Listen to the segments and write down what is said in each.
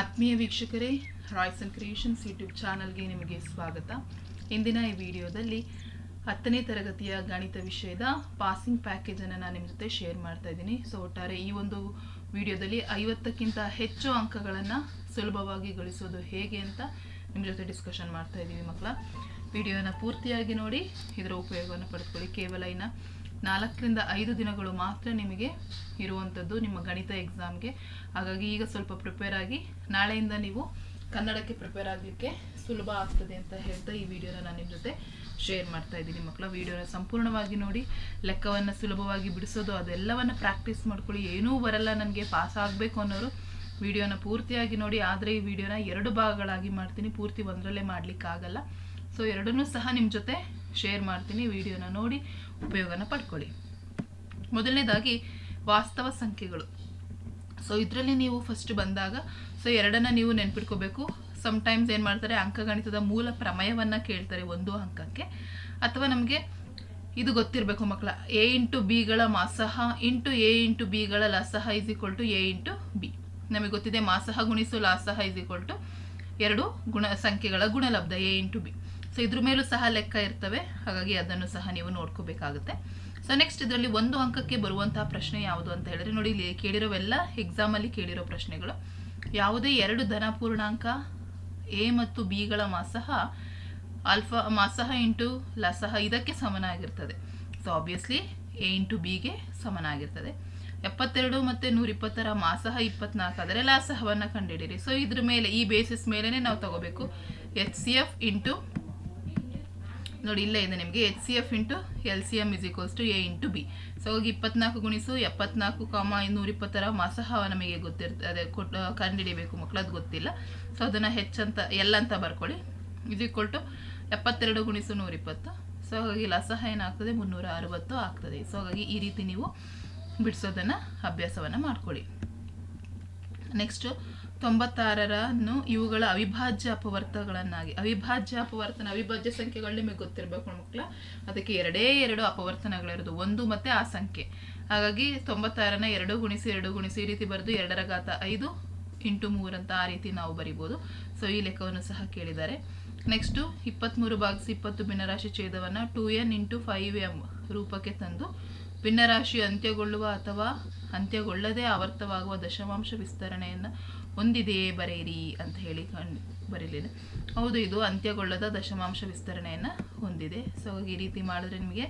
ಆತ್ಮೀಯ ವೀಕ್ಷಕರೇ Royce and creations YouTube ಚಾನಲ್ಗೆ ನಿಮಗೆ ಸ್ವಾಗತ. ಇಂದಿನ ಈ ವಿಡಿಯೋದಲ್ಲಿ ಹತ್ತನೇ ತರಗತಿಯ ಗಣಿತ ವಿಷಯದ ಪಾಸಿಂಗ್ ಪ್ಯಾಕೇಜನ್ನು ನಾನು ನಿಮ್ಮ ಜೊತೆ ಶೇರ್ ಮಾಡ್ತಾ ಇದ್ದೀನಿ. ಸೊ ಒಟ್ಟಾರೆ ಈ ಒಂದು ವಿಡಿಯೋದಲ್ಲಿ ಐವತ್ತಕ್ಕಿಂತ ಹೆಚ್ಚು ಅಂಕಗಳನ್ನು ಸುಲಭವಾಗಿ ಗಳಿಸೋದು ಹೇಗೆ ಅಂತ ನಿಮ್ಮ ಜೊತೆ ಡಿಸ್ಕಷನ್ ಮಾಡ್ತಾ ಇದ್ದೀವಿ ಮಕ್ಕಳ. ವಿಡಿಯೋನ ಪೂರ್ತಿಯಾಗಿ ನೋಡಿ, ಇದರ ಉಪಯೋಗವನ್ನು ಪಡೆದುಕೊಳ್ಳಿ. ಕೇವಲ ಇನ್ನು ನಾಲ್ಕರಿಂದ ಐದು ದಿನಗಳು ಮಾತ್ರ ನಿಮಗೆ ಇರುವಂಥದ್ದು ನಿಮ್ಮ ಗಣಿತ ಎಕ್ಸಾಮ್ಗೆ ಹಾಗಾಗಿ ಈಗ ಸ್ವಲ್ಪ ಪ್ರಿಪೇರ್ ಆಗಿ ನಾಳೆಯಿಂದ ನೀವು ಕನ್ನಡಕ್ಕೆ ಪ್ರಿಪೇರ್ ಆಗಲಿಕ್ಕೆ ಸುಲಭ ಆಗ್ತದೆ ಅಂತ ಹೇಳ್ತಾ ಈ ವಿಡಿಯೋನ ನಾನು ನಿಮ್ಮ ಜೊತೆ ಶೇರ್ ಮಾಡ್ತಾ ಇದ್ದೀನಿ ಮಕ್ಕಳ. ವಿಡಿಯೋನ ಸಂಪೂರ್ಣವಾಗಿ ನೋಡಿ, ಲೆಕ್ಕವನ್ನು ಸುಲಭವಾಗಿ ಬಿಡಿಸೋದು, ಅದೆಲ್ಲವನ್ನು ಪ್ರಾಕ್ಟೀಸ್ ಮಾಡ್ಕೊಳ್ಳಿ. ಏನೂ ಬರಲ್ಲ ನನಗೆ ಪಾಸ್ ಆಗಬೇಕು ಅನ್ನೋರು ವಿಡಿಯೋನ ಪೂರ್ತಿಯಾಗಿ ನೋಡಿ. ಆದರೆ ಈ ವಿಡಿಯೋನ ಎರಡು ಭಾಗಗಳಾಗಿ ಮಾಡ್ತೀನಿ. ಪೂರ್ತಿ ಒಂದರಲ್ಲೇ ಮಾಡಲಿಕ್ಕಾಗಲ್ಲ. ಸೊ ಎರಡನ್ನೂ ಸಹ ನಿಮ್ಮ ಜೊತೆ ಶೇರ್ ಮಾಡ್ತೀನಿ, ವಿಡಿಯೋನ ನೋಡಿ, ಉಪಯೋಗನ ಪಡ್ಕೊಳ್ಳಿ. ಮೊದಲನೇದಾಗಿ, ವಾಸ್ತವ ಸಂಖ್ಯೆಗಳು. ಸೊ ಇದರಲ್ಲಿ ನೀವು ಫಸ್ಟ್ ಬಂದಾಗ ಸೊ ಎರಡನ್ನ ನೀವು ನೆನ್ಪಿಟ್ಕೋಬೇಕು. ಸಮ್ಟೈಮ್ಸ್ ಏನು ಮಾಡ್ತಾರೆ, ಅಂಕಗಣಿತದ ಮೂಲ ಪ್ರಮೇಯವನ್ನು ಕೇಳ್ತಾರೆ ಒಂದು ಅಂಕಕ್ಕೆ. ಅಥವಾ ನಮಗೆ ಇದು ಗೊತ್ತಿರಬೇಕು ಮಕ್ಕಳ ಎ ಇಂಟು ಬಿಗಳ ಮಾಸಹ ಇಂಟು ಎ ಇಂಟು ಬಿಗಳ ಲಸಹ is equal to a into b ನಮಗೆ ಗೊತ್ತಿದೆ, ಮಾಸಹ ಗುಣಿಸು ಲಾಸಹ ಇಸ್ ಈಕ್ವಲ್ ಟು ಎರಡು ಗುಣ, ಸಂಖ್ಯೆಗಳ ಗುಣಲಬ್ಧ ಎ ಇಂಟು ಬಿ ಸೊ ಇದ್ರ ಮೇಲೂ ಸಹ ಲೆಕ್ಕ ಇರ್ತವೆ. ಹಾಗಾಗಿ ಅದನ್ನು ಸಹ ನೀವು ನೋಡ್ಕೋಬೇಕಾಗುತ್ತೆ. ಸೊ ನೆಕ್ಸ್ಟ್ ಇದರಲ್ಲಿ ಒಂದು ಅಂಕಕ್ಕೆ ಬರುವಂತಹ ಪ್ರಶ್ನೆ ಯಾವುದು ಅಂತ ಹೇಳಿದ್ರೆ, ನೋಡಿ, ಇಲ್ಲಿ ಕೇಳಿರೋವೆಲ್ಲ ಎಕ್ಸಾಮಲ್ಲಿ ಕೇಳಿರೋ ಪ್ರಶ್ನೆಗಳು. ಯಾವುದೇ ಎರಡು ಧನ ಪೂರ್ಣಾಂಕ ಎ ಮತ್ತು ಬಿಗಳ ಮಾಸಹ ಆಲ್ಫಾ ಮಾಸಹ ಇಂಟು ಲಸಹ ಇದಕ್ಕೆ ಸಮನಾಗಿರ್ತದೆ. ಸೊ ಆಬ್ವಿಯಸ್ಲಿ ಎ ಇಂಟು ಬಿಗೆ ಸಮನಾಗಿರ್ತದೆ. ಎಪ್ಪತ್ತೆರಡು ಮತ್ತು ನೂರಿಪ್ಪತ್ತರ ಮಾಸಹ ಇಪ್ಪತ್ನಾಲ್ಕು, ಆದರೆ ಲಾಸಹವನ್ನು ಕಂಡುಹಿಡಿಯಿರಿ ಸೊ ಇದ್ರ ಮೇಲೆ, ಈ ಬೇಸಿಸ್ ಮೇಲೇ ನಾವು ತಗೋಬೇಕು. ಎಚ್ ಸಿ ಎಫ್ ಇಂಟು ನೋಡಿ, ಇಲ್ಲೇ ಇದೆ ನಿಮಗೆ. H C F into L C M is equals to a into b so ಹೋಗಿ ಇಪ್ಪತ್ನಾಲ್ಕು ಗುಣಿಸು, ಎಪ್ಪತ್ನಾಲ್ಕು ಕಾಮ ಇನ್ನೂರಿಪ್ಪತ್ತರ ಮಾಸಹ ನಮಗೆ ಗೊತ್ತಿರ್ತದೆ ಅದೇ ಕೊಟ್ಟು ಕಂಡುಹಿಡಿಬೇಕು ಮಕ್ಕಳು ಅದು ಗೊತ್ತಿಲ್ಲ. ಸೊ ಅದನ್ನು ಹೆಚ್ಚಂತ ಎಲ್ಲ ಅಂತ ಬರ್ಕೊಳ್ಳಿ. ಇಸ್ ಈಕ್ವಲ್ ಟು ಎಪ್ಪತ್ತೆರಡು ಗುಣಿಸು ನೂರಿಪ್ಪತ್ತು ಸೊ ಹಾಗಾಗಿ ಲಸಹ ಏನಾಗ್ತದೆ? ಮುನ್ನೂರ ಅರವತ್ತು ಆಗ್ತದೆ. ಸೊ ಹಾಗಾಗಿ ಈ ರೀತಿ ನೀವು ಬಿಡಿಸೋದನ್ನು, ಅಭ್ಯಾಸವನ್ನು ಮಾಡ್ಕೊಳ್ಳಿ. ನೆಕ್ಸ್ಟು ತೊಂಬತ್ತಾರರನ್ನು ಇವುಗಳ ಅವಿಭಾಜ್ಯ ಅಪವರ್ತಗಳನ್ನಾಗಿ, ಅವಿಭಾಜ್ಯ ಅಪವರ್ತನ, ಅವಿಭಾಜ್ಯ ಸಂಖ್ಯೆಗಳು ನಿಮಗೆ ಗೊತ್ತಿರಬೇಕು ಮಕ್ಕಳ ಅದಕ್ಕೆ ಎರಡೇ ಎರಡು ಅಪವರ್ತನಗಳಿರೋದು, ಒಂದು ಮತ್ತು ಆ ಸಂಖ್ಯೆ. ಹಾಗಾಗಿ ತೊಂಬತ್ತಾರನ ಎರಡು ಗುಣಿಸಿ ಎರಡು ಗುಣಿಸಿ ಈ ರೀತಿ ಬರೆದು ಎರಡರ ಘಾತ ಐದು ಇಂಟು ಅಂತ ಆ ರೀತಿ ನಾವು ಬರಿಬೋದು. ಸೊ ಈ ಲೆಕ್ಕವನ್ನು ಸಹ ಕೇಳಿದ್ದಾರೆ. ನೆಕ್ಸ್ಟು ಇಪ್ಪತ್ತ್ಮೂರು ಭಾಗಿಸಿ ಇಪ್ಪತ್ತು ಭಿನ್ನರಾಶಿ ಛೇದವನ್ನು two n into five m ರೂಪಕ್ಕೆ ತಂದು, ಭಿನ್ನರಾಶಿ ಅಂತ್ಯಗೊಳ್ಳುವ ಅಥವಾ ಅಂತ್ಯಗೊಳ್ಳದೆ ಆವರ್ತವಾಗುವ ದಶಮಾಂಶ ವಿಸ್ತರಣೆಯನ್ನು ಹೊಂದಿದೆಯೇ ಬರೆಯಿರಿ ಅಂತ ಹೇಳಿ ಬರೀಲಿದೆ ಹೌದು, ಇದು ಅಂತ್ಯಗೊಳ್ಳದ ದಶಮಾಂಶ ವಿಸ್ತರಣೆಯನ್ನು ಹೊಂದಿದೆ. ಸೊ ಈ ರೀತಿ ಮಾಡಿದ್ರೆ ನಿಮಗೆ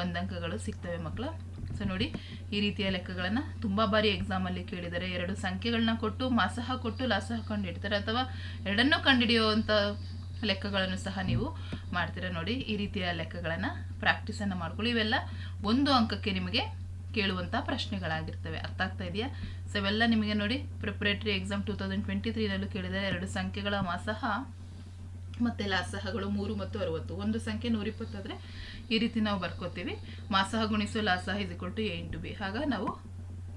ಒಂದು ಅಂಕಗಳು ಸಿಗ್ತವೆ ಮಕ್ಕಳು. ಸೊ ನೋಡಿ, ಈ ರೀತಿಯ ಲೆಕ್ಕಗಳನ್ನು ತುಂಬ ಬಾರಿ ಎಕ್ಸಾಮಲ್ಲಿ ಕೇಳಿದ್ದಾರೆ ಎರಡು ಸಂಖ್ಯೆಗಳನ್ನ ಕೊಟ್ಟು, ಮಾಸಹ ಕೊಟ್ಟು, ಲಾಸಹ ಕಂಡುಹಿಡ್ತಾರೆ ಅಥವಾ ಎರಡನ್ನೂ ಕಂಡುಹಿಡಿಯುವಂಥ ಲೆಕ್ಕಗಳನ್ನು ಸಹ ನೀವು ಮಾಡ್ತೀರಾ ನೋಡಿ. ಈ ರೀತಿಯ ಲೆಕ್ಕಗಳನ್ನು ಪ್ರಾಕ್ಟೀಸನ್ನು ಮಾಡ್ಕೊಳ್ಳಿ. ಇವೆಲ್ಲ ಒಂದು ಅಂಕಕ್ಕೆ ನಿಮಗೆ ಕೇಳುವಂಥ ಪ್ರಶ್ನೆಗಳಾಗಿರ್ತವೆ. ಅರ್ಥ ಆಗ್ತಾ ಇದೆಯಾ? ಸೊ ಇವೆಲ್ಲ ನಿಮಗೆ ನೋಡಿ preparatory exam two thousand twenty ತ್ರೀನಲ್ಲೂ ಕೇಳಿದರೆ ಎರಡು ಸಂಖ್ಯೆಗಳ ಮಾಸಹ ಮತ್ತು ಲಾಸಹಗಳು ಮೂರು ಮತ್ತು ಅರವತ್ತು. ಒಂದು ಸಂಖ್ಯೆ ನೂರಿಪ್ಪತ್ತಾದರೆ ಈ ರೀತಿ ನಾವು ಬರ್ಕೋತೀವಿ. ಮಾಸಹ ಗುಣಿಸು ಲಾಸಹ is equal to a into b ಆಗ ನಾವು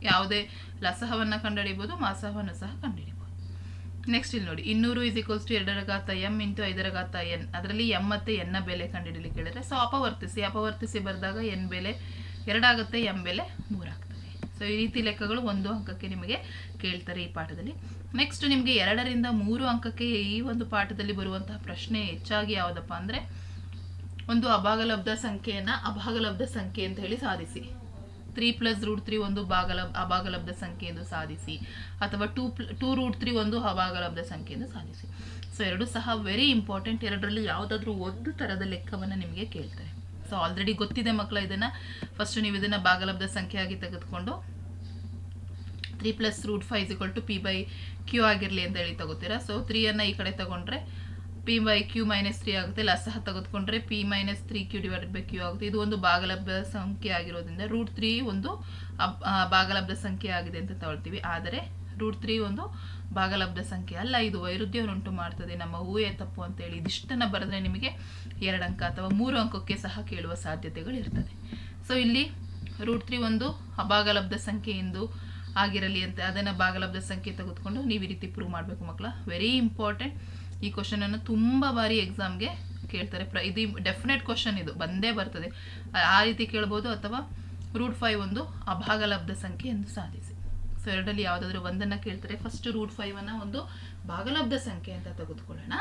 ಯಾವುದೇ ಲಸಹವನ್ನು ಕಂಡುಹಿಡಿಬೋದು, ಮಾಸಹವನ್ನು ಸಹ ಕಂಡುಹಿಡಿಬೋದು. ನೆಕ್ಸ್ಟ್ ಇಲ್ಲಿ ನೋಡಿ, ಇನ್ನೂರು ಇಸ್ ಈಕ್ವಲ್ಸ್ ಟು ಎರಡರ ಘಾತ ಎಂ ಇಂಟು ಐದರ ಘಾತ ಎನ್ ಅದರಲ್ಲಿ ಎಂ ಮತ್ತು ಎನ್ನ ಬೆಲೆ ಕಂಡುಹಿಡಲಿಕ್ಕೆ ಹೇಳಿದ್ರೆ ಸೊ ಅಪವರ್ತಿಸಿ ಅಪವರ್ತಿಸಿ ಬರೆದಾಗ ಎನ್ ಬೆಲೆ ಎರಡಾಗುತ್ತೆ ಎಂ ಬೆಲೆ ಮೂರಾಗ್ತದೆ ಸೊ ಈ ರೀತಿ ಲೆಕ್ಕಗಳು ಒಂದು ಅಂಕಕ್ಕೆ ನಿಮಗೆ ಕೇಳ್ತಾರೆ ಈ ಪಾಠದಲ್ಲಿ. ನೆಕ್ಸ್ಟ್ ನಿಮಗೆ ಎರಡರಿಂದ ಮೂರು ಅಂಕಕ್ಕೆ ಈ ಒಂದು ಪಾಠದಲ್ಲಿ ಬರುವಂತಹ ಪ್ರಶ್ನೆ ಹೆಚ್ಚಾಗಿ ಯಾವುದಪ್ಪ ಅಂದರೆ, ಒಂದು ಅಭಾಗಲಬ್ಧ ಸಂಖ್ಯೆಯನ್ನು ಅಭಾಗಲಬ್ಧ ಸಂಖ್ಯೆ ಅಂತ ಹೇಳಿ ಸಾಧಿಸಿ. ತ್ರೀ ಪ್ಲಸ್ ರೂಟ್ ತ್ರೀ ಒಂದು ಭಾಗಲಬ್ ಅಭಾಗಲಬ್ಧ ಸಂಖ್ಯೆ ಎಂದು ಸಾಧಿಸಿ. ಅಥವಾ two plus two root three ಒಂದು ಅಭಾಗಲಬ್ಧ ಸಂಖ್ಯೆಯನ್ನು ಸಾಧಿಸಿ. ಸೊ ಎರಡು ಸಹ ವೆರಿ ಇಂಪಾರ್ಟೆಂಟ್ ಎರಡರಲ್ಲಿ ಯಾವುದಾದ್ರೂ ಒಂದು ಥರದ ಲೆಕ್ಕವನ್ನು ನಿಮಗೆ ಕೇಳ್ತಾರೆ. ಸೊ ಆಲ್ರೆಡಿ ಗೊತ್ತಿದೆ ಮಕ್ಕಳು ಇದನ್ನು. ಫಸ್ಟ್ ನೀವು ಇದನ್ನು ಭಾಗಲಬ್ಧ ಸಂಖ್ಯೆಯಾಗಿ ತೆಗೆದುಕೊಂಡು three plus root five to p by q ಆಗಿರಲಿ ಅಂತ ಹೇಳಿ ತಗೋತೀರಾ. ಸೊ ತ್ರೀಯನ್ನು ಈ ಕಡೆ ತಗೊಂಡ್ರೆ p by q minus three ಆಗುತ್ತೆ. ಲಸಹ ತೆಗೆದುಕೊಂಡ್ರೆ p minus three q divided by q ಆಗುತ್ತೆ. ಇದು ಒಂದು ಭಾಗಲಬ್ಧ ಸಂಖ್ಯೆ ಆಗಿರೋದ್ರಿಂದ ರೂಟ್ ತ್ರೀ ಒಂದು ಭಾಗಲಬ್ಧ ಸಂಖ್ಯೆ ಆಗಿದೆ ಅಂತ ತಗೊಳ್ತೀವಿ. ಆದರೆ ರೂಟ್ ತ್ರೀ ಒಂದು ಭಾಗಲಬ್ಧ ಸಂಖ್ಯೆ. ಅಲ್ಲ, ಇದು ವೈರುಧ್ಯವನ್ನುಂಟು ಮಾಡ್ತದೆ. ನಮ್ಮ ಊಹೆ ತಪ್ಪು ಅಂತೇಳಿ ಇದಿಷ್ಟನ್ನು ಬರೆದ್ರೆ ನಿಮಗೆ ಎರಡು ಅಂಕ ಅಥವಾ ಮೂರು ಅಂಕಕ್ಕೆ ಸಹ ಕೇಳುವ ಸಾಧ್ಯತೆಗಳು ಇರ್ತದೆ. ಸೊ ಇಲ್ಲಿ ರೂಟ್ ತ್ರೀ ಒಂದು ಅಭಾಗಲಬ್ಧ ಸಂಖ್ಯೆ ಎಂದು ಆಗಿರಲಿ ಅಂತ ಅದನ್ನು ಭಾಗಲಬ್ಧ ಸಂಖ್ಯೆ ತೆಗೆದುಕೊಂಡು ನೀವು ಈ ರೀತಿ ಪ್ರೂವ್ ಮಾಡಬೇಕು ಮಕ್ಕಳ. ವೆರಿ ಇಂಪಾರ್ಟೆಂಟ್ ಈ ಕ್ವಶನನ್ನು ತುಂಬ ಬಾರಿ ಎಕ್ಸಾಮ್ಗೆ ಕೇಳ್ತಾರೆ. ಪ್ರ ಇದು ಡೆಫಿನೆಟ್ ಕ್ವಶನ್ ಇದು. ಬಂದೇ ಬರ್ತದೆ. ಆ- ರೀತಿ ಕೇಳ್ಬೋದು ಅಥವಾ ರೂಟ್ ಫೈವ್ ಒಂದು ಅಭಾಗಲಬ್ಧ ಸಂಖ್ಯೆ ಎಂದು ಸಾಧಿಸಿ. ಎರಡಲ್ಲಿ ಯಾವುದಾದ್ರೂ ಒಂದನ್ನು ಕೇಳ್ತಾರೆ ಫಸ್ಟ್ ರೂಟ್ ಅನ್ನು ಒಂದು ಭಾಗಲಬ್ಧ ಸಂಖ್ಯೆ ಅಂತ ತೆಗೆದುಕೊಳ್ಳೋಣ.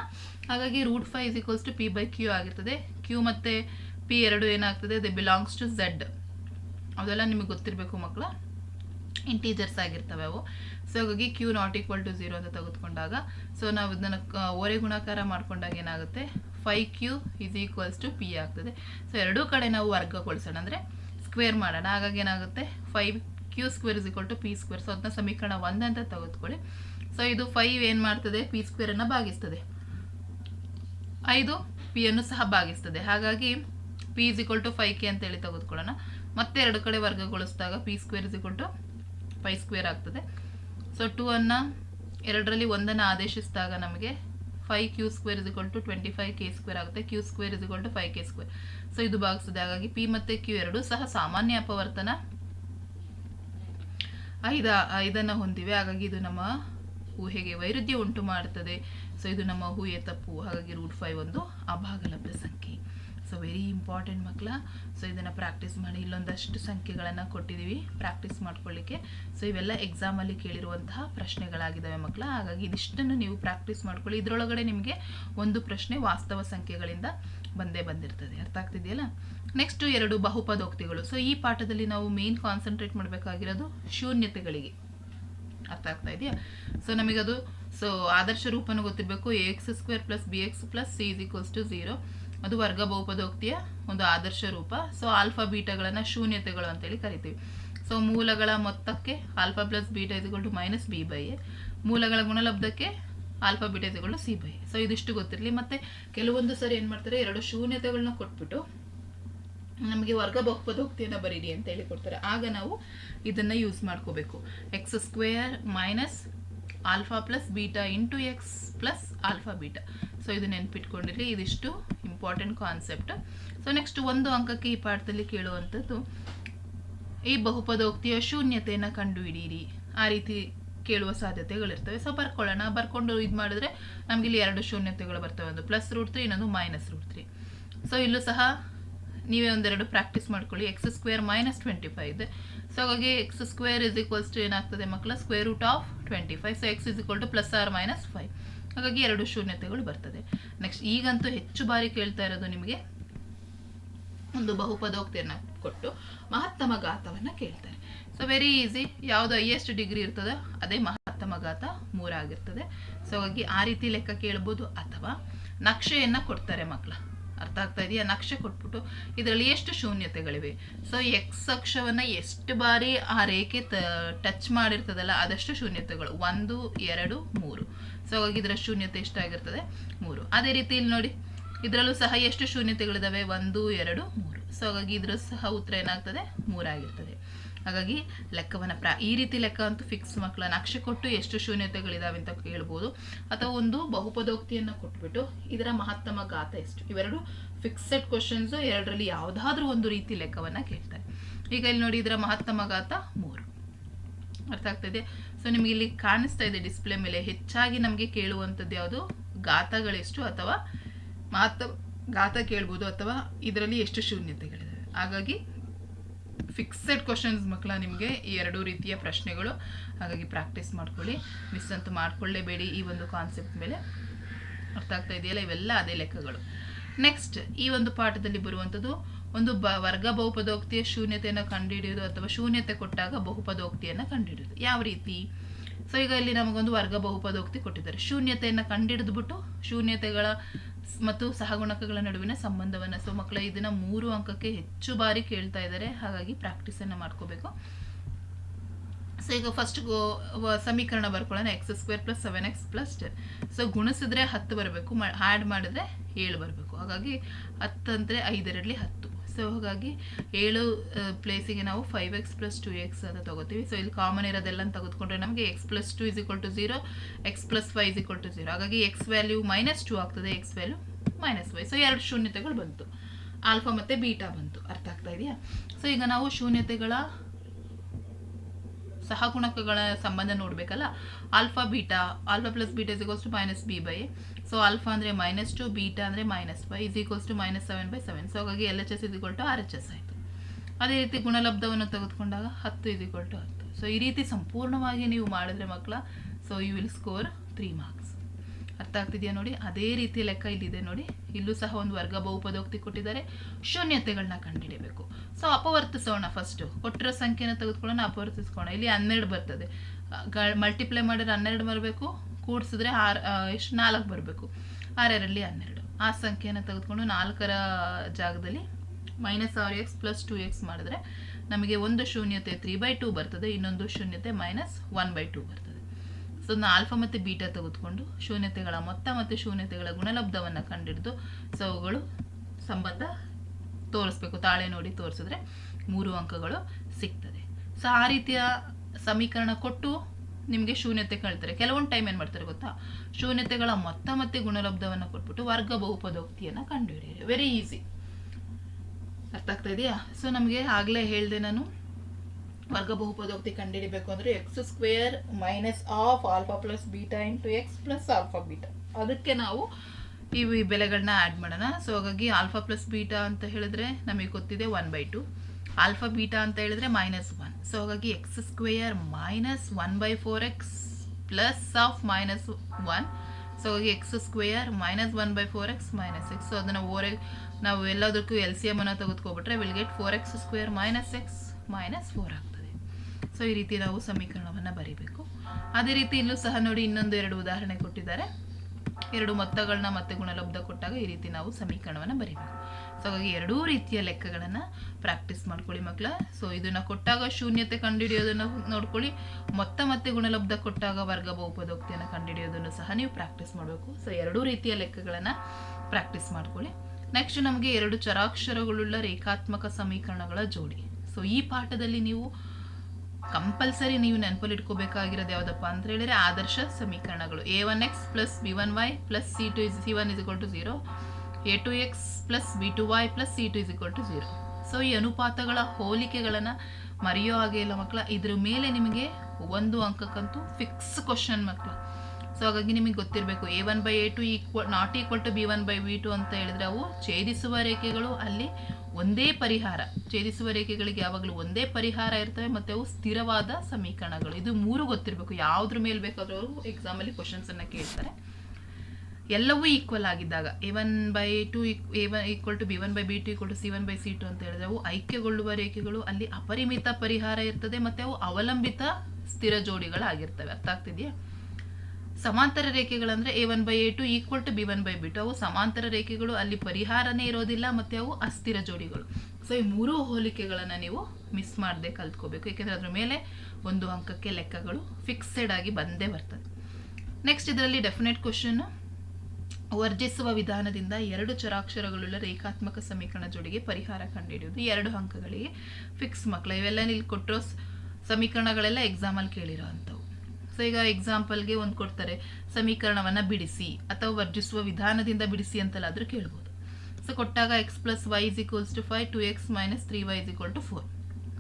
ಹಾಗಾಗಿ root five is equals to p by q ಆಗಿರ್ತದೆ. ಕ್ಯೂ ಮತ್ತು ಪಿ ಎರಡು ಏನಾಗ್ತದೆ? ದೆ ಬಿಲಾಂಗ್ಸ್ ಟು ಝೆಡ್ ಅದೆಲ್ಲ ನಿಮಗೆ ಗೊತ್ತಿರಬೇಕು ಮಕ್ಕಳ. ಇಂಟೀಜರ್ಸ್ ಆಗಿರ್ತವೆ ಅವು. ಸೊ ಹಾಗಾಗಿ q not equal to zero ಅಂತ ತೆಗೆದುಕೊಂಡಾಗ ಸೊ ನಾವು ಇದನ್ನು ಓರೆ ಗುಣಾಕಾರ ಮಾಡ್ಕೊಂಡಾಗ ಏನಾಗುತ್ತೆ? Five q is equals to p ಆಗ್ತದೆ. ಸೊ ಎರಡೂ ಕಡೆ ನಾವು ವರ್ಗಗೊಳಿಸೋಣ. ಅಂದರೆ ಸ್ಕ್ವೇರ್ ಮಾಡೋಣ. ಹಾಗಾಗಿ ಏನಾಗುತ್ತೆ? Five q square is equal to p square so ಅದನ್ನ ಸಮೀಕರಣ ಒಂದು ಅಂತ ತೆಗೆದುಕೊಳ್ಳಿ. ಸೊ ಇದು ಫೈವ್ ಏನು ಮಾಡ್ತದೆ? ಪಿ ಸ್ಕ್ವೇರನ್ನು ಭಾಗಿಸ್ತದೆ. ಐದು ಪಿ ಅನ್ನು ಸಹ ಭಾಗಿಸ್ತದೆ. ಹಾಗಾಗಿ p is equal to five k ಅಂತೇಳಿ ತೆಗೆದುಕೊಳ್ಳೋಣ. ಮತ್ತೆ ಎರಡು ಕಡೆ ವರ್ಗಗೊಳಿಸಿದಾಗ p square is equal to five square ಆಗ್ತದೆ. ಸೊ ಟೂ ಅನ್ನು ಎರಡರಲ್ಲಿ ಒಂದನ್ನು ಆದೇಶಿಸಿದಾಗ ನಮಗೆ five q square is equal to twenty five k square ಆಗುತ್ತೆ. Q square is equal to five k square so ಇದು ಭಾಗಿಸ್ತದೆ. ಹಾಗಾಗಿ ಪಿ ಮತ್ತು ಕ್ಯೂ ಎರಡೂ ಸಹ ಸಾಮಾನ್ಯ ಅಪವರ್ತನ. ಐದ, ಐದನ್ನು ಹೊಂದಿವೆ. ಹಾಗಾಗಿ ಇದು ನಮ್ಮ ಊಹೆಗೆ ವೈರುಧ್ಯ ಉಂಟು ಮಾಡುತ್ತದೆ ಸೊ ಇದು ನಮ್ಮ ಊಹೆ ತಪ್ಪು. ಹಾಗಾಗಿ ರೂಟ್ ಫೈವ್ ಒಂದು ಅಭಾಗಲಬ್ಧ ಸಂಖ್ಯೆ. ಸೊ ವೆರಿ ಇಂಪಾರ್ಟೆಂಟ್ ಮಕ್ಕಳ. ಸೊ ಇದನ್ನು ಪ್ರಾಕ್ಟೀಸ್ ಮಾಡಿ. ಇಲ್ಲೊಂದಷ್ಟು ಸಂಖ್ಯೆಗಳನ್ನು ಕೊಟ್ಟಿದ್ದೀವಿ. ಪ್ರಾಕ್ಟೀಸ್ ಮಾಡ್ಕೊಳ್ಳಿಕ್ಕೆ. ಸೊ ಇವೆಲ್ಲ ಎಕ್ಸಾಮಲ್ಲಿ ಕೇಳಿರುವಂತಹ ಪ್ರಶ್ನೆಗಳಾಗಿದ್ದಾವೆ ಮಕ್ಕಳ. ಹಾಗಾಗಿ ಇದಿಷ್ಟನ್ನು ನೀವು ಪ್ರಾಕ್ಟೀಸ್ ಮಾಡ್ಕೊಳ್ಳಿ. ಇದರೊಳಗಡೆ ನಿಮಗೆ ಒಂದು ಪ್ರಶ್ನೆ ವಾಸ್ತವ ಸಂಖ್ಯೆಗಳಿಂದ ಬಂದೇ ಬಂದಿರ್ತದೆ. ಅರ್ಥ ಆಗ್ತಿದೆಯಲ್ಲ? ನೆಕ್ಸ್ಟು ಎರಡು ಬಹುಪದೋಕ್ತಿಗಳು. ಸೊ ಈ ಪಾಠದಲ್ಲಿ ನಾವು ಮೇನ್ ಕಾನ್ಸಂಟ್ರೇಟ್ ಮಾಡಬೇಕಾಗಿರೋದು ಶೂನ್ಯತೆಗಳಿಗೆ. ಅರ್ಥ ಆಗ್ತಾ ಇದೆಯಾ? ಸೊ ನಮಗದು ಸೊ ಆದರ್ಶ ರೂಪನೂ ಗೊತ್ತಿರಬೇಕು. A x square plus b x plus c is equals to zero ಅದು ವರ್ಗ ಬಹುಪದೋಕ್ತಿಯ ಒಂದು ಆದರ್ಶ ರೂಪ. ಸೊ ಆಲ್ಫಾ ಬೀಟಗಳನ್ನು ಶೂನ್ಯತೆಗಳು ಅಂತೇಳಿ ಕರಿತೀವಿ. ಸೊ ಮೂಲಗಳ ಮೊತ್ತಕ್ಕೆ alpha plus beta ಇಸ್ಗಳು to minus b by a ಮೂಲಗಳ ಗುಣಲಬ್ಧಕ್ಕೆ ಆಲ್ಫಾ ಬೀಟಾ ಇಸ್ಗಳು ಸಿ ಬೈ ಸೊ ಇದಿಷ್ಟು ಗೊತ್ತಿರಲಿ. ಮತ್ತು ಕೆಲವೊಂದು ಸರಿ ಏನು ಮಾಡ್ತಾರೆ, ಎರಡು ಶೂನ್ಯತೆಗಳನ್ನ ಕೊಟ್ಬಿಟ್ಟು ನಮಗೆ ವರ್ಗ ಬಹುಪದೋಕ್ತಿಯನ್ನು ಬರೀರಿ ಅಂತ ಹೇಳಿ ಕೊಡ್ತಾರೆ. ಆಗ ನಾವು ಇದನ್ನು ಯೂಸ್ ಮಾಡ್ಕೋಬೇಕು. X square minus alpha plus beta into x plus alpha beta so ಇದು ನೆನ್ಪಿಟ್ಕೊಂಡಿರಲಿ. ಇದಿಷ್ಟು ಇಂಪಾರ್ಟೆಂಟ್ ಕಾನ್ಸೆಪ್ಟ್ ಸೊ ನೆಕ್ಸ್ಟ್ ಒಂದು ಅಂಕಕ್ಕೆ ಈ ಪಾಠದಲ್ಲಿ ಕೇಳುವಂಥದ್ದು, ಈ ಬಹುಪದೋಕ್ತಿಯ ಶೂನ್ಯತೆಯನ್ನು ಕಂಡುಹಿಡಿಯಿರಿ ಆ ರೀತಿ ಕೇಳುವ ಸಾಧ್ಯತೆಗಳಿರ್ತವೆ. ಸೊ ಬರ್ಕೊಳ್ಳೋಣ. ಬರ್ಕೊಂಡು ಇದು ಮಾಡಿದ್ರೆ ನಮ್ಗೆ ಇಲ್ಲಿ ಎರಡು ಶೂನ್ಯತೆಗಳು ಬರ್ತವೆ. ಒಂದು ಪ್ಲಸ್ ರೂಟ್ ತ್ರೀ ಇನ್ನೊಂದು ಮೈನಸ್ ರೂಟ್ ತ್ರೀ ಸೊ ಇಲ್ಲೂ ಸಹ ನೀವೇ ಒಂದೆರಡು ಪ್ರಾಕ್ಟೀಸ್ ಮಾಡ್ಕೊಳ್ಳಿ. X square minus twenty five ಇದೆ ಸೊ ಹಾಗಾಗಿ x square is equals to ಏನಾಗ್ತದೆ ಮಕ್ಕಳ? Square root of twenty five so x is equal to plus or minus five ಹಾಗಾಗಿ ಎರಡು ಶೂನ್ಯತೆಗಳು ಬರ್ತದೆ. ನೆಕ್ಸ್ಟ್ ಈಗಂತೂ ಹೆಚ್ಚು ಬಾರಿ ಕೇಳ್ತಾ ಇರೋದು ನಿಮಗೆ ಒಂದು ಬಹುಪದೋಕ್ತಿಯನ್ನು ಕೊಟ್ಟು ಮಹತ್ತಮ ಘಾತವನ್ನು ಕೇಳ್ತಾರೆ. ಸೊ ವೆರಿ ಈಸಿ ಯಾವುದು ಹೈಯೆಸ್ಟ್ ಡಿಗ್ರಿ ಇರ್ತದೆ, ಅದೇ ಮಹತ್ತಮ ಘಾತ ಮೂರಾಗಿರ್ತದೆ. ಸೊ ಹಾಗಾಗಿ ಆ ರೀತಿ ಲೆಕ್ಕ ಕೇಳ್ಬೋದು ಅಥವಾ ನಕ್ಷೆಯನ್ನು ಕೊಡ್ತಾರೆ ಮಕ್ಕಳ ಅರ್ಥ ಆಗ್ತಾ ಇದೆಯಾ? ನಕ್ಷೆ ಕೊಟ್ಬಿಟ್ಟು ಇದರಲ್ಲಿ ಎಷ್ಟು ಶೂನ್ಯತೆಗಳಿವೆ? ಸೊ ಎಕ್ಸ್ ಅಕ್ಷವನ್ನು ಎಷ್ಟು ಬಾರಿ ಆ ರೇಖೆ ತ ಟಚ್ ಮಾಡಿರ್ತದಲ್ಲ, ಅದಷ್ಟು ಶೂನ್ಯತೆಗಳು. ಒಂದು, ಎರಡು, ಮೂರು. ಸೊ ಹಾಗಾಗಿ ಇದರ ಶೂನ್ಯತೆ ಎಷ್ಟಾಗಿರ್ತದೆ? ಮೂರು. ಅದೇ ರೀತಿ ಇಲ್ಲಿ ನೋಡಿ, ಇದರಲ್ಲೂ ಸಹ ಎಷ್ಟು ಶೂನ್ಯತೆಗಳಿದಾವೆ? ಒಂದು, ಎರಡು, ಮೂರು. ಸೊ ಹಾಗಾಗಿ ಇದರ ಸಹ ಉತ್ತರ ಏನಾಗ್ತದೆ? ಮೂರಾಗಿರ್ತದೆ. ಹಾಗಾಗಿ ಲೆಕ್ಕವನ್ನು ಪ್ರಾ, ಈ ರೀತಿ ಲೆಕ್ಕ ಅಂತೂ ಫಿಕ್ಸ್ ಮಕ್ಕಳ ನಕ್ಷೆ ಕೊಟ್ಟು ಎಷ್ಟು ಶೂನ್ಯತೆಗಳಿದಾವೆ ಅಂತ ಕೇಳ್ಬೋದು ಅಥವಾ ಒಂದು ಬಹುಪದೋಕ್ತಿಯನ್ನು ಕೊಟ್ಬಿಟ್ಟು ಇದರ ಮಹತ್ತಮ ಗಾತ ಎಷ್ಟು? ಇವೆರಡು ಫಿಕ್ಸೆಡ್ ಕ್ವಶನ್ಸ್ ಎರಡರಲ್ಲಿ ಯಾವುದಾದ್ರೂ ಒಂದು ರೀತಿ ಲೆಕ್ಕವನ್ನು ಕೇಳ್ತಾರೆ. ಈಗ ಇಲ್ಲಿ ನೋಡಿ ಇದರ ಮಹತ್ತಮ ಗಾತ ಮೂರು. ಅರ್ಥ ಆಗ್ತಾಯಿದೆ ಸೊ ನಿಮಗೆ ಇಲ್ಲಿ ಕಾಣಿಸ್ತಾ ಇದೆ ಡಿಸ್ಪ್ಲೇ ಮೇಲೆ ಹೆಚ್ಚಾಗಿ ನಮಗೆ ಕೇಳುವಂಥದ್ದು ಯಾವುದು? ಗಾತಗಳೆಷ್ಟು ಅಥವಾ ಮಹತ್ತ ಗಾತ ಕೇಳ್ಬೋದು ಅಥವಾ ಇದರಲ್ಲಿ ಎಷ್ಟು ಶೂನ್ಯತೆಗಳಿದ್ದಾವೆ ಹಾಗಾಗಿ ಫಿಕ್ಸೆಡ್ ಕ್ವಶನ್ಸ್ ಮಕ್ಕಳ ನಿಮಗೆ ಈ ಎರಡೂ ರೀತಿಯ ಪ್ರಶ್ನೆಗಳು. ಹಾಗಾಗಿ ಪ್ರಾಕ್ಟೀಸ್ ಮಾಡ್ಕೊಳ್ಳಿ. ಮಿಸ್ ಅಂತೂ ಮಾಡ್ಕೊಳ್ಳೇಬೇಡಿ ಈ ಒಂದು ಕಾನ್ಸೆಪ್ಟ್ ಮೇಲೆ. ಅರ್ಥ ಆಗ್ತಾ ಇದೆಯಲ್ಲ? ಇವೆಲ್ಲ ಅದೇ ಲೆಕ್ಕಗಳು. ನೆಕ್ಸ್ಟ್ ಈ ಒಂದು ಪಾಠದಲ್ಲಿ ಬರುವಂಥದ್ದು ಒಂದು ಬ, ವರ್ಗ ಬಹುಪದೋಕ್ತಿಯ ಶೂನ್ಯತೆಯನ್ನು ಕಂಡುಹಿಡಿಯೋದು ಅಥವಾ ಶೂನ್ಯತೆ ಕೊಟ್ಟಾಗ ಬಹುಪದೋಕ್ತಿಯನ್ನು ಕಂಡುಹಿಡಿಯೋದು ಯಾವ ರೀತಿ? ಸೊ ಈಗ ಇಲ್ಲಿ ನಮಗೊಂದು ವರ್ಗ ಬಹುಪದೋಕ್ತಿ ಕೊಟ್ಟಿದ್ದಾರೆ. ಶೂನ್ಯತೆಯನ್ನು ಕಂಡುಹಿಡಿದ್ಬಿಟ್ಟು ಶೂನ್ಯತೆಗಳ ಮತ್ತು ಸಹಗುಣಕಗಳ ನಡುವಿನ ಸಂಬಂಧವನ್ನು. ಸೊ ಮಕ್ಕಳ ಇದನ್ನ ಮೂರು ಅಂಕಕ್ಕೆ ಹೆಚ್ಚು ಬಾರಿ ಕೇಳ್ತಾ ಇದ್ದಾರೆ ಹಾಗಾಗಿ ಪ್ರಾಕ್ಟೀಸನ್ನು ಮಾಡ್ಕೋಬೇಕು. ಸೊ ಈಗ ಫಸ್ಟ್ ಸಮೀಕರಣ ಬರ್ಕೊಳ್ಳೋಣ. X square plus seven x plus ten so ಗುಣಿಸಿದ್ರೆ ಹತ್ತು ಬರಬೇಕು. ಆ್ಯಡ್ ಮಾಡಿದ್ರೆ ಏಳು ಬರಬೇಕು. ಹಾಗಾಗಿ ಹತ್ತು ಅಂದರೆ ಐದರಲ್ಲಿ ಹತ್ತು. ಸೊ ಹಾಗಾಗಿ ಏಳು ಪ್ಲೇಸಿಗೆ ನಾವು five x plus two x ಅಂತ ತಗೋತೀವಿ. ಸೊ ಇಲ್ಲಿ ಕಾಮನ್ ಇರೋದೆಲ್ಲ ತೆಗೆದುಕೊಂಡ್ರೆ ನಮಗೆ x plus two is equal to zero x plus five is equal to zero ಹಾಗಾಗಿ ಎಕ್ಸ್ ವ್ಯಾಲ್ಯೂ ಮೈನಸ್ ಟು ಆಗ್ತದೆ x value minus y so ಎರಡು ಶೂನ್ಯತೆಗಳು ಬಂತು. ಆಲ್ಫಾ ಮತ್ತು ಬೀಟಾ ಬಂತು. ಅರ್ಥ ಆಗ್ತಾ ಇದೆಯಾ? ಸೊ ಈಗ ನಾವು ಶೂನ್ಯತೆಗಳ ಸಹಗುಣಕಗಳ ಸಂಬಂಧ ನೋಡಬೇಕಲ್ಲ? Alpha, beta. Alpha plus beta is to minus b by so alpha ಅಂದರೆ ಮೈನಸ್ ಟು ಬೀಟಾ ಅಂದರೆ minus five is equals to minus seven by seven so ಹಾಗಾಗಿ L H S ಇದಿಕ್ವಲ್ to R H S ಆಯಿತು. ಅದೇ ರೀತಿ ಗುಣಲಬ್ಧವನ್ನು ತೆಗೆದುಕೊಂಡಾಗ ಹತ್ತು ಇದಿಕ್ವಲ್ to ಹತ್ತು. So ಈ ರೀತಿ ಸಂಪೂರ್ಣವಾಗಿ ನೀವು ಮಾಡಿದ್ರೆ ಮಕ್ಕಳ so you will score three marks ಅರ್ಥ ಆಗ್ತಿದೆಯಾ ನೋಡಿ? ಅದೇ ರೀತಿ ಲೆಕ್ಕ ಇಲ್ಲಿದೆ ನೋಡಿ. ಇಲ್ಲೂ ಸಹ ಒಂದು ವರ್ಗ ಬಹುಪದೋಕ್ತಿ ಕೊಟ್ಟಿದ್ದಾರೆ. ಶೂನ್ಯತೆಗಳನ್ನ ಕಂಡುಹಿಡಿಯಬೇಕು ಸೊ ಅಪವರ್ತಿಸೋಣ ಫಸ್ಟು ಕೊಟ್ಟಿರೋ ಸಂಖ್ಯೆನ ತೆಗೆದುಕೊಳ್ಳೋಣ ಅಪವರ್ತಿಸ್ಕೋಣ ಇಲ್ಲಿ ಹನ್ನೆರಡು ಬರ್ತದೆ. ಮಲ್ಟಿಪ್ಲೈ ಮಾಡಿದ್ರೆ ಹನ್ನೆರಡು ಬರಬೇಕು. ಕೂಡಿಸಿದ್ರೆ ಆರು ಎಷ್ಟು? ನಾಲ್ಕು ಬರಬೇಕು. ಆರರಲ್ಲಿ ಹನ್ನೆರಡು. ಆ ಸಂಖ್ಯೆನ ತೆಗೆದುಕೊಂಡು ನಾಲ್ಕರ ಜಾಗದಲ್ಲಿ minus R X plus two X ಮಾಡಿದ್ರೆ ನಮಗೆ ಒಂದು ಶೂನ್ಯತೆ ತ್ರೀ ಬೈ ಟೂ ಬರ್ತದೆ. ಇನ್ನೊಂದು ಶೂನ್ಯತೆ ಮೈನಸ್ ಒನ್ ಬೈ ಟೂ ಬರ್ತದೆ. ಸೊ ಆಲ್ಫಾ ಮತ್ತು ಬೀಟಾ ತೆಗೆದುಕೊಂಡು ಶೂನ್ಯತೆಗಳ ಮೊತ್ತ ಮತ್ತು ಶೂನ್ಯತೆಗಳ ಗುಣಲಬ್ಧವನ್ನು ಕಂಡಿಡಿದು ಸೊ ಅವುಗಳು ಸಂಬಂಧ ತೋರಿಸ್ಬೇಕು. ತಾಳೆ ನೋಡಿ ತೋರಿಸಿದ್ರೆ ಮೂರು ಅಂಕಗಳು ಸಿಗ್ತದೆ. ಸೊ ಆ ರೀತಿಯ ಸಮೀಕರಣ ಕೊಟ್ಟು ನಿಮಗೆ ಶೂನ್ಯತೆ ಕಳ್ತಾರೆ. ಕೆಲವೊಂದು ಟೈಮ್ ಏನು ಮಾಡ್ತಾರೆ ಗೊತ್ತಾ? ಶೂನ್ಯತೆಗಳ ಮೊತ್ತ ಮತ್ತು ಗುಣಲಬ್ಧವನ್ನು ಕೊಟ್ಬಿಟ್ಟು ವರ್ಗ ಬಹುಪದೋಕ್ತಿಯನ್ನು ಕಂಡುಹಿಡಿಯಿರಿ ವೆರಿ ಈಸಿ ಅರ್ಥ ಆಗ್ತಾ ಇದೆಯಾ? ಸೊ ನಮಗೆ ಆಗಲೇ ಹೇಳಿದೆ ನಾನು. ವರ್ಗ ಬಹುಪದೋಕ್ತಿ ಕಂಡುಹಿಡಿಬೇಕು ಅಂದರೆ x square minus of alpha plus beta into x plus alpha beta ಅದಕ್ಕೆ ನಾವು ಈ ಬೆಲೆಗಳನ್ನ ಆ್ಯಡ್ ಮಾಡೋಣ. ಸೊ ಹಾಗಾಗಿ ಆಲ್ಫಾ ಪ್ಲಸ್ ಬೀಟಾ ಅಂತ ಹೇಳಿದ್ರೆ ನಮಗೆ ಗೊತ್ತಿದೆ one by two alpha beta ಅಂತ ಹೇಳಿದ್ರೆ ಮೈನಸ್ ಒನ್ ಸೊ ಹಾಗಾಗಿ x square minus one by four x plus of minus one so ಹಾಗಾಗಿ x square minus one by four x minus x so ಅದನ್ನು ಓರೆ ನಾವು ಎಲ್ಲದಕ್ಕೂ ಎಲ್ ಸಿ ಎಂ ಅನ್ನು ತೆಗೆದುಕೊಬಿಟ್ರೆ will get four x square minus x minus four ಆಗ್ತದೆ. So ಈ ರೀತಿ ನಾವು ಸಮೀಕರಣವನ್ನು ಬರೀಬೇಕು. ಅದೇ ರೀತಿ ಇಲ್ಲೂ ಸಹ ನೋಡಿ ಇನ್ನೊಂದು ಎರಡು ಉದಾಹರಣೆ ಕೊಟ್ಟಿದ್ದಾರೆ. ಎರಡು ಮೊತ್ತಗಳನ್ನ ಮತ್ತೆ ಗುಣಲಬ್ಧ ಕೊಟ್ಟಾಗ ಈ ರೀತಿ ನಾವು ಸಮೀಕರಣವನ್ನು ಬರೀಬೇಕು. ಸೊ ಹಾಗಾಗಿ ಎರಡೂ ರೀತಿಯ ಲೆಕ್ಕಗಳನ್ನು ಪ್ರಾಕ್ಟೀಸ್ ಮಾಡ್ಕೊಳ್ಳಿ ಮಕ್ಕಳ ಸೊ ಇದನ್ನು ಕೊಟ್ಟಾಗ ಶೂನ್ಯತೆ ಕಂಡುಹಿಡಿಯೋದನ್ನು ನೋಡ್ಕೊಳ್ಳಿ. ಮೊತ್ತ ಮತ್ತೆ ಗುಣಲಬ್ಧ ಕೊಟ್ಟಾಗ ವರ್ಗ ಬಹುಪದೋಕ್ತಿಯನ್ನು ಕಂಡುಹಿಡಿಯೋದನ್ನು ಸಹ ನೀವು ಪ್ರಾಕ್ಟೀಸ್ ಮಾಡಬೇಕು. ಸೊ ಎರಡೂ ರೀತಿಯ ಲೆಕ್ಕಗಳನ್ನು ಪ್ರಾಕ್ಟೀಸ್ ಮಾಡ್ಕೊಳ್ಳಿ. ನೆಕ್ಸ್ಟ್ ನಮಗೆ ಎರಡು ಚರಾಕ್ಷರಗಳುಳ್ಳ ರೇಖಾತ್ಮಕ ಸಮೀಕರಣಗಳ ಜೋಡಿ. ಸೊ ಈ ಪಾಠದಲ್ಲಿ ನೀವು ಕಂಪಲ್ಸರಿ ನೀವು ನೆನಪಲ್ಲಿ ಇಟ್ಕೋಬೇಕಾಗಿರೋದು ಯಾವುದಪ್ಪ ಅಂತ ಹೇಳಿದ್ರೆ ಆದರ್ಶ ಸಮೀಕರಣಗಳು. A one x plus b one y plus c two is c one is equal to zero a two x plus b two y plus c two is equal to zero so ಈ ಅನುಪಾತಗಳ ಹೋಲಿಕೆಗಳನ್ನು ಮರೆಯೋ ಹಾಗೆ ಇಲ್ಲ ಮಕ್ಕಳ. ಇದ್ರ ಮೇಲೆ ನಿಮಗೆ ಒಂದು ಅಂಕಕ್ಕಂತೂ ಫಿಕ್ಸ್ ಕ್ವಶನ್ ಮಕ್ಕಳ. ಸೊ ಹಾಗಾಗಿ ನಿಮಗೆ ಗೊತ್ತಿರಬೇಕು a one by a two equal not equal to b one by v two ಅಂತ ಹೇಳಿದ್ರೆ ಅವು ಛೇದಿಸುವ ರೇಖೆಗಳು ಅಲ್ಲಿ ಒಂದೇ ಪರಿಹಾರ, ಛೇದಿಸುವ ರೇಖೆಗಳಿಗೆ ಯಾವಾಗಲೂ ಒಂದೇ ಪರಿಹಾರ ಇರ್ತವೆ ಮತ್ತು ಅವು ಸ್ಥಿರವಾದ ಸಮೀಕರಣಗಳು. ಇದು ಮೂರು ಗೊತ್ತಿರಬೇಕು, ಯಾವುದ್ರ ಮೇಲೆ ಬೇಕಾದರೂ ಅವರು ಎಕ್ಸಾಮಲ್ಲಿ ಕ್ವಶನ್ಸನ್ನು ಕೇಳ್ತಾರೆ. ಎಲ್ಲವೂ ಈಕ್ವಲ್ ಆಗಿದ್ದಾಗ a one by two a one equal to b one by b two equal to c one by c two ಅಂತ ಹೇಳಿದ್ರೆ ಅವು ಐಕ್ಯಗೊಳ್ಳುವ ರೇಖೆಗಳು ಅಲ್ಲಿ ಅಪರಿಮಿತ ಪರಿಹಾರ ಇರ್ತದೆ ಮತ್ತು ಅವು ಅವಲಂಬಿತ ಸ್ಥಿರ ಜೋಡಿಗಳಾಗಿರ್ತವೆ. ಅರ್ಥ ಆಗ್ತಿದೆಯಾ? ಸಮಾಂತರ ರೇಖೆಗಳಂದರೆ a one by a two equal to b one by b ಅವು ಸಮಾಂತರ ರೇಖೆಗಳು, ಅಲ್ಲಿ ಪರಿಹಾರನೇ ಇರೋದಿಲ್ಲ, ಮತ್ತು ಅವು ಅಸ್ಥಿರ ಜೋಡಿಗಳು. ಸೊ ಈ ಮೂರೂ ಹೋಲಿಕೆಗಳನ್ನು ನೀವು ಮಿಸ್ ಮಾಡದೆ ಕಲ್ತ್ಕೋಬೇಕು. ಏಕೆಂದರೆ ಅದ್ರ ಮೇಲೆ ಒಂದು ಅಂಕಕ್ಕೆ ಲೆಕ್ಕಗಳು ಫಿಕ್ಸೆಡ್ ಆಗಿ ಬಂದೇ ಬರ್ತದೆ. ನೆಕ್ಸ್ಟ್ ಇದರಲ್ಲಿ ಡೆಫಿನೆಟ್ ಕ್ವಶನ್ ವರ್ಜಿಸುವ ವಿಧಾನದಿಂದ ಎರಡು ಚರಾಕ್ಷರಗಳುಳ್ಳ ರೇಖಾತ್ಮಕ ಸಮೀಕರಣ ಜೋಡಿಗೆ ಪರಿಹಾರ ಕಂಡುಹಿಡಿಯೋದು ಎರಡು ಅಂಕಗಳಿಗೆ ಫಿಕ್ಸ್ ಮಕ್ಕಳು ಇವೆಲ್ಲ ಇಲ್ಲಿ ಕೊಟ್ಟಿರೋ ಸಮೀಕರಣಗಳೆಲ್ಲ ಎಕ್ಸಾಮಲ್ಲಿ ಕೇಳಿರೋ ಅಂಥವು. ಸೊ ಈಗ ಎಕ್ಸಾಂಪಲ್ಗೆ ಒಂದು ಕೊಡ್ತಾರೆ, ಸಮೀಕರಣವನ್ನು ಬಿಡಿಸಿ ಅಥವಾ ವರ್ಜಿಸುವ ವಿಧಾನದಿಂದ ಬಿಡಿಸಿ ಅಂತೆಲ್ಲಾದರೂ ಕೇಳ್ಬೋದು. ಸೊ ಕೊಟ್ಟಾಗ x plus y is equals to five two x minus three y is equal to four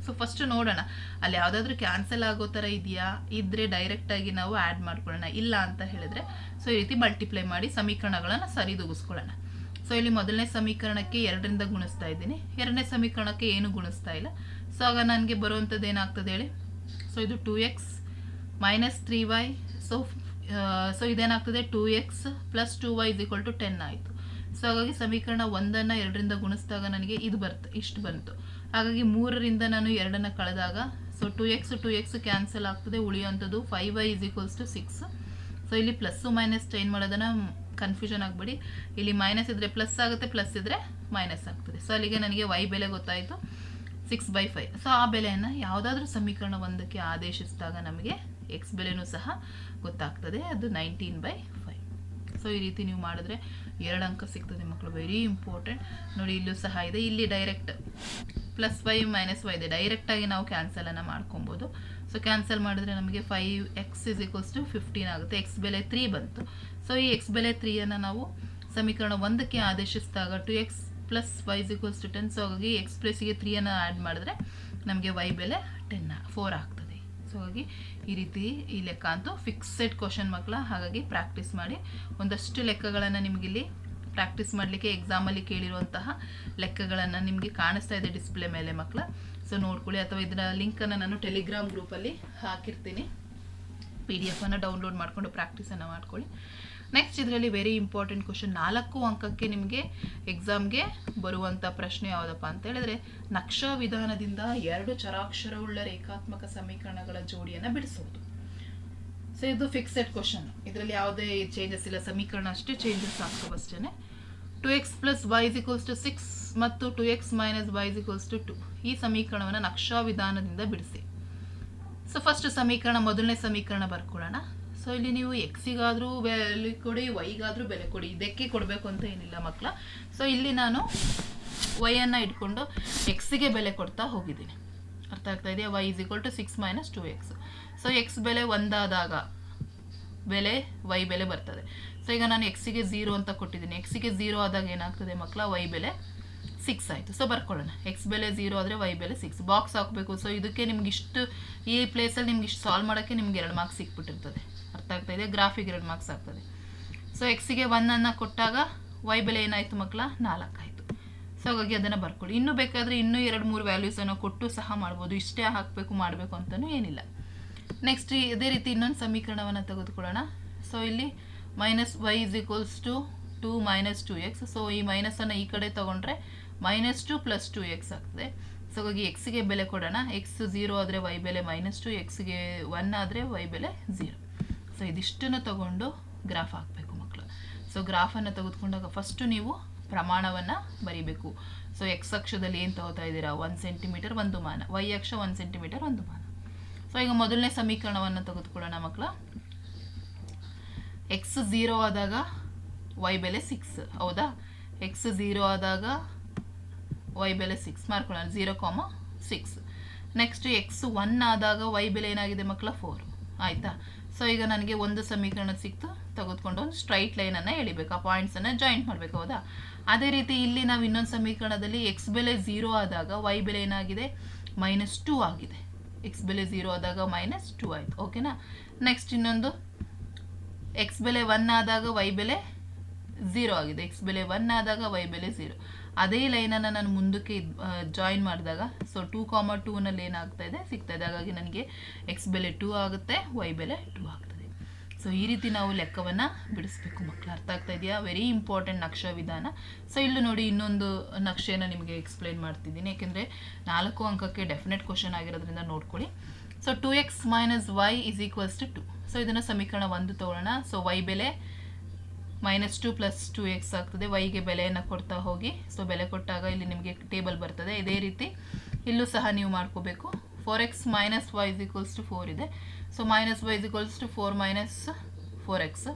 so first ನೋಡೋಣ, ಅಲ್ಲಿ ಯಾವುದಾದ್ರೂ ಕ್ಯಾನ್ಸಲ್ ಆಗೋ ಥರ ಇದೆಯಾ? ಇದ್ದರೆ ಡೈರೆಕ್ಟಾಗಿ ನಾವು ಆ್ಯಡ್ ಮಾಡ್ಕೊಳ್ಳೋಣ, ಇಲ್ಲ ಅಂತ ಹೇಳಿದ್ರೆ ಸೊ ಈ ರೀತಿ ಮಲ್ಟಿಪ್ಲೈ ಮಾಡಿ ಸಮೀಕರಣಗಳನ್ನು ಸರಿದೂಗಿಸ್ಕೊಳ್ಳೋಣ. ಸೊ ಇಲ್ಲಿ ಮೊದಲನೇ ಸಮೀಕರಣಕ್ಕೆ ಎರಡರಿಂದ ಗುಣಿಸ್ತಾ ಇದ್ದೀನಿ. ಎರಡನೇ ಸಮೀಕರಣಕ್ಕೆ ಏನು ಗುಣಿಸ್ತಾ ಇಲ್ಲ? ಸೊ ಆಗ ನನಗೆ ಬರುವಂಥದ್ದು ಏನಾಗ್ತದೆ ಹೇಳಿ? ಸೊ ಇದು two x minus three y so so ಇದೇನಾಗ್ತದೆ? Two x plus two y is equal to ten ಆಯಿತು. ಸೊ ಹಾಗಾಗಿ ಸಮೀಕರಣ ಒಂದನ್ನು ಎರಡರಿಂದ ಗುಣಿಸಿದಾಗ ನನಗೆ ಇದು ಬರ್ತು ಇಷ್ಟು ಬಂತು. ಹಾಗಾಗಿ ಮೂರರಿಂದ ನಾನು ಎರಡನ್ನು ಕಳೆದಾಗ so two x two x cancel ಆಗ್ತದೆ, ಉಳಿಯುವಂಥದ್ದು five y is equals to six so ಇಲ್ಲಿ ಪ್ಲಸ್ಸು ಮೈನಸ್ ಚೇಂಜ್ ಮಾಡೋದನ್ನು ಕನ್ಫ್ಯೂಷನ್ ಆಗಬೇಡಿ. ಇಲ್ಲಿ ಮೈನಸ್ ಇದ್ದರೆ ಪ್ಲಸ್ ಆಗುತ್ತೆ ಪ್ಲಸ್ ಇದ್ದರೆ ಮೈನಸ್ ಆಗ್ತದೆ. ಸೊ ಅಲ್ಲಿಗೆ ನನಗೆ ವೈ ಬೆಲೆ ಗೊತ್ತಾಯಿತು. ಸಿಕ್ಸ್ ಬೈ ಫೈವ್ ಸೊ ಆ ಬೆಲೆಯನ್ನು ಯಾವುದಾದ್ರೂ ಸಮೀಕರಣ ಒಂದಕ್ಕೆ ಆದೇಶಿಸಿದಾಗ ನಮಗೆ ಎಕ್ಸ್ ಬೆಲೆನೂ ಸಹ ಗೊತ್ತಾಗ್ತದೆ, ಅದು ನೈನ್ಟೀನ್ ಬೈ ಫೈವ್ ಸೊ ಈ ರೀತಿ ನೀವು ಮಾಡಿದ್ರೆ ಎರಡು ಅಂಕ ಸಿಗ್ತದೆ ಮಕ್ಕಳು ವೆರಿ ಇಂಪಾರ್ಟೆಂಟ್ ನೋಡಿ, ಇಲ್ಲೂ ಸಹ ಇದೆ. ಇಲ್ಲಿ direct plus y minus y ಇದೆ. ಡೈರೆಕ್ಟಾಗಿ ನಾವು ಕ್ಯಾನ್ಸಲನ್ನು ಮಾಡ್ಕೊಬೋದು. ಸೊ ಕ್ಯಾನ್ಸಲ್ ಮಾಡಿದ್ರೆ ನಮಗೆ five x is equals to fifteen ಆಗುತ್ತೆ. ಎಕ್ಸ್ ಬೆಲೆ ತ್ರೀ ಬಂತು. ಸೊ ಈ ಎಕ್ಸ್ ಬೆಲೆ ತ್ರೀಯನ್ನು ನಾವು ಸಮೀಕರಣ ಒಂದಕ್ಕೆ ಆದೇಶಿಸಿದಾಗ two x plus y is equals to ten so ಹಾಗಾಗಿ ಎಕ್ಸ್ ಪ್ಲಸ್ಗೆ ತ್ರೀಯನ್ನು ಆ್ಯಡ್ ಮಾಡಿದ್ರೆ ನಮಗೆ ವೈ ಬೆಲೆ ಟೆನ್ ಫೋರ್ ಆಗ್ತದೆ. ಸೊ ಹಾಗೆ ಈ ರೀತಿ ಈ ಲೆಕ್ಕ ಅಂತೂ ಫಿಕ್ಸೆಡ್ ಕ್ವಶನ್ ಮಕ್ಕಳ ಹಾಗಾಗಿ ಪ್ರಾಕ್ಟೀಸ್ ಮಾಡಿ ಒಂದಷ್ಟು ಲೆಕ್ಕಗಳನ್ನು ನಿಮಗಿಲ್ಲಿ ಪ್ರಾಕ್ಟೀಸ್ ಮಾಡಲಿಕ್ಕೆ ಎಕ್ಸಾಮಲ್ಲಿ ಕೇಳಿರುವಂತಹ ಲೆಕ್ಕಗಳನ್ನು ನಿಮಗೆ ಕಾಣಿಸ್ತಾ ಇದೆ ಡಿಸ್ಪ್ಲೇ ಮೇಲೆ ಮಕ್ಕಳ. ಸೊ ನೋಡ್ಕೊಳ್ಳಿ ಅಥವಾ ಇದರ ಲಿಂಕನ್ನು ನಾನು ಟೆಲಿಗ್ರಾಮ್ ಗ್ರೂಪಲ್ಲಿ ಹಾಕಿರ್ತೀನಿ. ಪಿ ಡಿ ಎಫನ್ನು ಡೌನ್ಲೋಡ್ ಮಾಡಿಕೊಂಡು ಪ್ರಾಕ್ಟೀಸನ್ನು ಮಾಡ್ಕೊಳ್ಳಿ. ನೆಕ್ಸ್ಟ್ ಇದರಲ್ಲಿ ವೆರಿ ಇಂಪಾರ್ಟೆಂಟ್ ಕ್ವಶನ್ ನಾಲ್ಕು ಅಂಕಕ್ಕೆ ನಿಮಗೆ ಎಕ್ಸಾಮ್ಗೆ ಬರುವಂಥ ಪ್ರಶ್ನೆ ಯಾವುದಪ್ಪ ಅಂತ ಹೇಳಿದ್ರೆ, ನಕ್ಷಾ ವಿಧಾನದಿಂದ ಎರಡು ಚರಾಕ್ಷರವುಳ್ಳ ರೇಖಾತ್ಮಕ ಸಮೀಕರಣಗಳ ಜೋಡಿಯನ್ನು ಬಿಡಿಸೋದು ಸೊ ಇದು ಫಿಕ್ಸೆಡ್ ಕ್ವಶನ್ ಇದರಲ್ಲಿ ಯಾವುದೇ ಚೇಂಜಸ್ ಇಲ್ಲ. ಸಮೀಕರಣ ಅಷ್ಟೇ changes ಆಗ್ತವಷ್ಟೇ two x plus y is equals to six ಮತ್ತು two x minus y is equals to two ಈ ಸಮೀಕರಣವನ್ನು ನಕ್ಷಾ ವಿಧಾನದಿಂದ ಬಿಡಿಸಿ. ಸೊ ಫಸ್ಟ್ ಸಮೀಕರಣ, ಮೊದಲನೇ ಸಮೀಕರಣ ಬರ್ಕೊಳ್ಳೋಣ. ಸೊ ಇಲ್ಲಿ ನೀವು ಎಕ್ಸಿಗಾದರೂ ಬೆಲೆ ಕೊಡಿ ವೈಗಾದರೂ ಬೆಲೆ ಕೊಡಿ. ಇದಕ್ಕೆ ಕೊಡಬೇಕು ಅಂತ ಏನಿಲ್ಲ ಮಕ್ಕಳ ಸೊ ಇಲ್ಲಿ ನಾನು ವೈಯನ್ನು ಇಟ್ಕೊಂಡು ಎಕ್ಸಿಗೆ ಬೆಲೆ ಕೊಡ್ತಾ ಹೋಗಿದ್ದೀನಿ. ಅರ್ಥ ಆಗ್ತಾ ಇದೆಯಾ? Y is equal to six minus two x so x ಬೆಲೆ ಒಂದಾದಾಗ ಬೆಲೆ ವೈ ಬೆಲೆ ಬರ್ತದೆ. ಸೊ ಈಗ ನಾನು ಎಕ್ಸಿಗೆ ಝೀರೋ ಅಂತ ಕೊಟ್ಟಿದ್ದೀನಿ. ಎಕ್ಸಿಗೆ ಝೀರೋ ಆದಾಗ ಏನಾಗ್ತದೆ ಮಕ್ಕಳ ವೈ ಬೆಲೆ ಸಿಕ್ಸ್ ಆಯಿತು. ಸೊ ಬರ್ಕೊಳ್ಳೋಣ. ಎಕ್ಸ್ ಬೆಲೆ ಝೀರೋ ಆದರೆ ವೈ ಬೆಲೆ ಸಿಕ್ಸ್ ಬಾಕ್ಸ್ ಹಾಕಬೇಕು. ಸೊ ಇದಕ್ಕೆ ನಿಮ್ಗೆ ಇಷ್ಟು ಈ ಪ್ಲೇಸಲ್ಲಿ ನಿಮ್ಗೆ ಇಷ್ಟು ಸಾಲ್ವ್ ಮಾಡೋಕ್ಕೆ ನಿಮ್ಗೆ ಎರಡು ಮಾರ್ಕ್ಸ್ ಸಿಕ್ಬಿಟ್ಟಿರ್ತದೆ. ಅರ್ಥ ಇದೆ. ಗ್ರಾಫಿಗೆ ಎರಡು ಮಾರ್ಕ್ಸ್ ಆಗ್ತದೆ. ಸೊ ಎಕ್ಸಿಗೆ ಒನ್ನನ್ನು ಕೊಟ್ಟಾಗ ವೈ ಬೆಲೆ ಏನಾಯಿತು ಮಕ್ಕಳ ನಾಲ್ಕಾಯಿತು ಸೊ ಹಾಗಾಗಿ ಅದನ್ನು ಬರ್ಕೊಳ್ಳಿ. ಇನ್ನೂ ಬೇಕಾದರೆ ಇನ್ನೂ ಎರಡು, ಮೂರು ವ್ಯಾಲ್ಯೂಸನ್ನು ಕೊಟ್ಟು ಸಹ ಮಾಡ್ಬೋದು. ಇಷ್ಟೇ ಹಾಕಬೇಕು, ಮಾಡಬೇಕು ಅಂತಲೂ ಏನಿಲ್ಲ. ನೆಕ್ಸ್ಟ್ ಇದೇ ರೀತಿ ಇನ್ನೊಂದು ಸಮೀಕರಣವನ್ನು ತೆಗೆದುಕೊಳ್ಳೋಣ. ಸೊ ಇಲ್ಲಿ minus y is equals to two minus two x so ಈ ಮೈನಸನ್ನು ಈ ಕಡೆ ತೊಗೊಂಡ್ರೆ minus two plus two x ಆಗ್ತದೆ. ಸೊ ಹಾಗಾಗಿ ಎಕ್ಸ್ಗೆ ಬೆಲೆ ಕೊಡೋಣ. ಎಕ್ಸ್ ಝೀರೋ ಆದರೆ ವೈ ಬೆಲೆ ಮೈನಸ್ ಟು ಎಕ್ಸ್ಗೆ ಒನ್ ಆದರೆ ವೈ ಬೆಲೆ ಝೀರೋ ಸೊ ಇದಿಷ್ಟನ್ನು ತಗೊಂಡು ಗ್ರಾಫ್ ಹಾಕಬೇಕು ಮಕ್ಕಳು ಸೊ ಗ್ರಾಫನ್ನು ತೆಗೆದುಕೊಂಡಾಗ ಫಸ್ಟು ನೀವು ಪ್ರಮಾಣವನ್ನು ಬರೀಬೇಕು. ಸೊ ಎಕ್ಸ್ ಅಕ್ಷದಲ್ಲಿ ಏನು ತಗೋತಾ ಇದ್ದೀರಾ? ಒನ್ ಸೆಂಟಿಮೀಟರ್ ಒಂದು ಮಾನ. ವೈ ಅಕ್ಷ ಒಂದು ಸೆಂಟಿಮೀಟರ್ ಒಂದು ಮಾನ. ಸೊ ಈಗ ಮೊದಲನೇ ಸಮೀಕರಣವನ್ನು ತೆಗೆದುಕೊಳ್ಳೋಣ ಮಕ್ಕಳು ಎಕ್ಸ್ ಝೀರೋ ಆದಾಗ ವೈ ಬೆಲೆ ಸಿಕ್ಸ್ ಹೌದಾ? ಎಕ್ಸ್ ಝೀರೋ ಆದಾಗ ವೈ ಬೆಲೆ ಸಿಕ್ಸ್ ಮಾಡ್ಕೊಳ್ಳೋಣ. Zero comma six next x one ಆದಾಗ ವೈ ಬೆಲೆ ಏನಾಗಿದೆ ಮಕ್ಕಳ ಫೋರ್ ಆಯಿತಾ? ಸೊ ಈಗ ನನಗೆ ಒಂದು ಸಮೀಕರಣ ಸಿಕ್ತು. ತೆಗೆದುಕೊಂಡು ಒಂದು ಸ್ಟ್ರೈಟ್ ಲೈನನ್ನು ಎಳಿಬೇಕು. ಆ ಪಾಯಿಂಟ್ಸನ್ನು ಜಾಯಿಂಟ್ ಮಾಡಬೇಕು, ಹೌದಾ? ಅದೇ ರೀತಿ ಇಲ್ಲಿ ನಾವು ಇನ್ನೊಂದು ಸಮೀಕರಣದಲ್ಲಿ ಎಕ್ಸ್ ಬೆಲೆ ಝೀರೋ ಆದಾಗ ವೈ ಬೆಲೆ ಏನಾಗಿದೆ? ಮೈನಸ್ ಟೂ ಆಗಿದೆ. ಎಕ್ಸ್ ಬೆಲೆ ಝೀರೋ ಆದಾಗ ಮೈನಸ್ ಟೂ ಆಯಿತು. ಓಕೆನಾ ನೆಕ್ಸ್ಟ್ ಇನ್ನೊಂದು. ಎಕ್ಸ್ ಬೆಲೆ ಒನ್ ಆದಾಗ ವೈ ಬೆಲೆ ಝೀರೋ ಆಗಿದೆ. ಎಕ್ಸ್ ಬೆಲೆ ಒನ್ ಆದಾಗ ವೈ ಬೆಲೆ ಝೀರೋ ಅದೇ ಲೈನನ್ನು ನಾನು ಮುಂದಕ್ಕೆ ಜಾಯಿನ್ ಮಾಡಿದಾಗ ಸೊ ಟೂ ಕಾಮ ಟೂನಲ್ಲಿ ಏನಾಗ್ತಾ ಇದೆ, ಸಿಗ್ತಾ ಇದೆ. ಹಾಗಾಗಿ ನನಗೆ ಎಕ್ಸ್ ಬೆಲೆ ಟೂ ಆಗುತ್ತೆ ವೈ ಬೆಲೆ ಟೂ ಆಗ್ತದೆ. ಸೊ ಈ ರೀತಿ ನಾವು ಲೆಕ್ಕವನ್ನು ಬಿಡಿಸ್ಬೇಕು ಮಕ್ಕಳು ಅರ್ಥ ಆಗ್ತಾ ಇದೆಯಾ? ವೆರಿ ಇಂಪಾರ್ಟೆಂಟ್ ನಕ್ಷಾ ವಿಧಾನ. ಸೊ ಇಲ್ಲೂ ನೋಡಿ ಇನ್ನೊಂದು ನಕ್ಷೆಯನ್ನು ನಿಮಗೆ ಎಕ್ಸ್ಪ್ಲೈನ್ ಮಾಡ್ತಿದ್ದೀನಿ. ಏಕೆಂದರೆ ನಾಲ್ಕು ಅಂಕಕ್ಕೆ ಡೆಫಿನೆಟ್ ಕ್ವಶನ್ ಆಗಿರೋದ್ರಿಂದ ನೋಡ್ಕೊಳ್ಳಿ. So two x minus y is equals to two so ಇದನ್ನು ಸಮೀಕರಣ ಒಂದು ತಗೊಳ್ಳೋಣ. ಸೊ ವೈ ಬೆಲೆ minus two plus two x ಆಗ್ತದೆ. ವೈಗೆ ಬೆಲೆಯನ್ನು ಕೊಡ್ತಾ ಹೋಗಿ. ಸೊ ಬೆಲೆ ಕೊಟ್ಟಾಗ ಇಲ್ಲಿ ನಿಮಗೆ ಟೇಬಲ್ ಬರ್ತದೆ. ಇದೇ ರೀತಿ ಇಲ್ಲೂ ಸಹ ನೀವು ಮಾಡ್ಕೋಬೇಕು. Four x minus y is equals to four ಇದೆ. So minus y is equals to four minus four x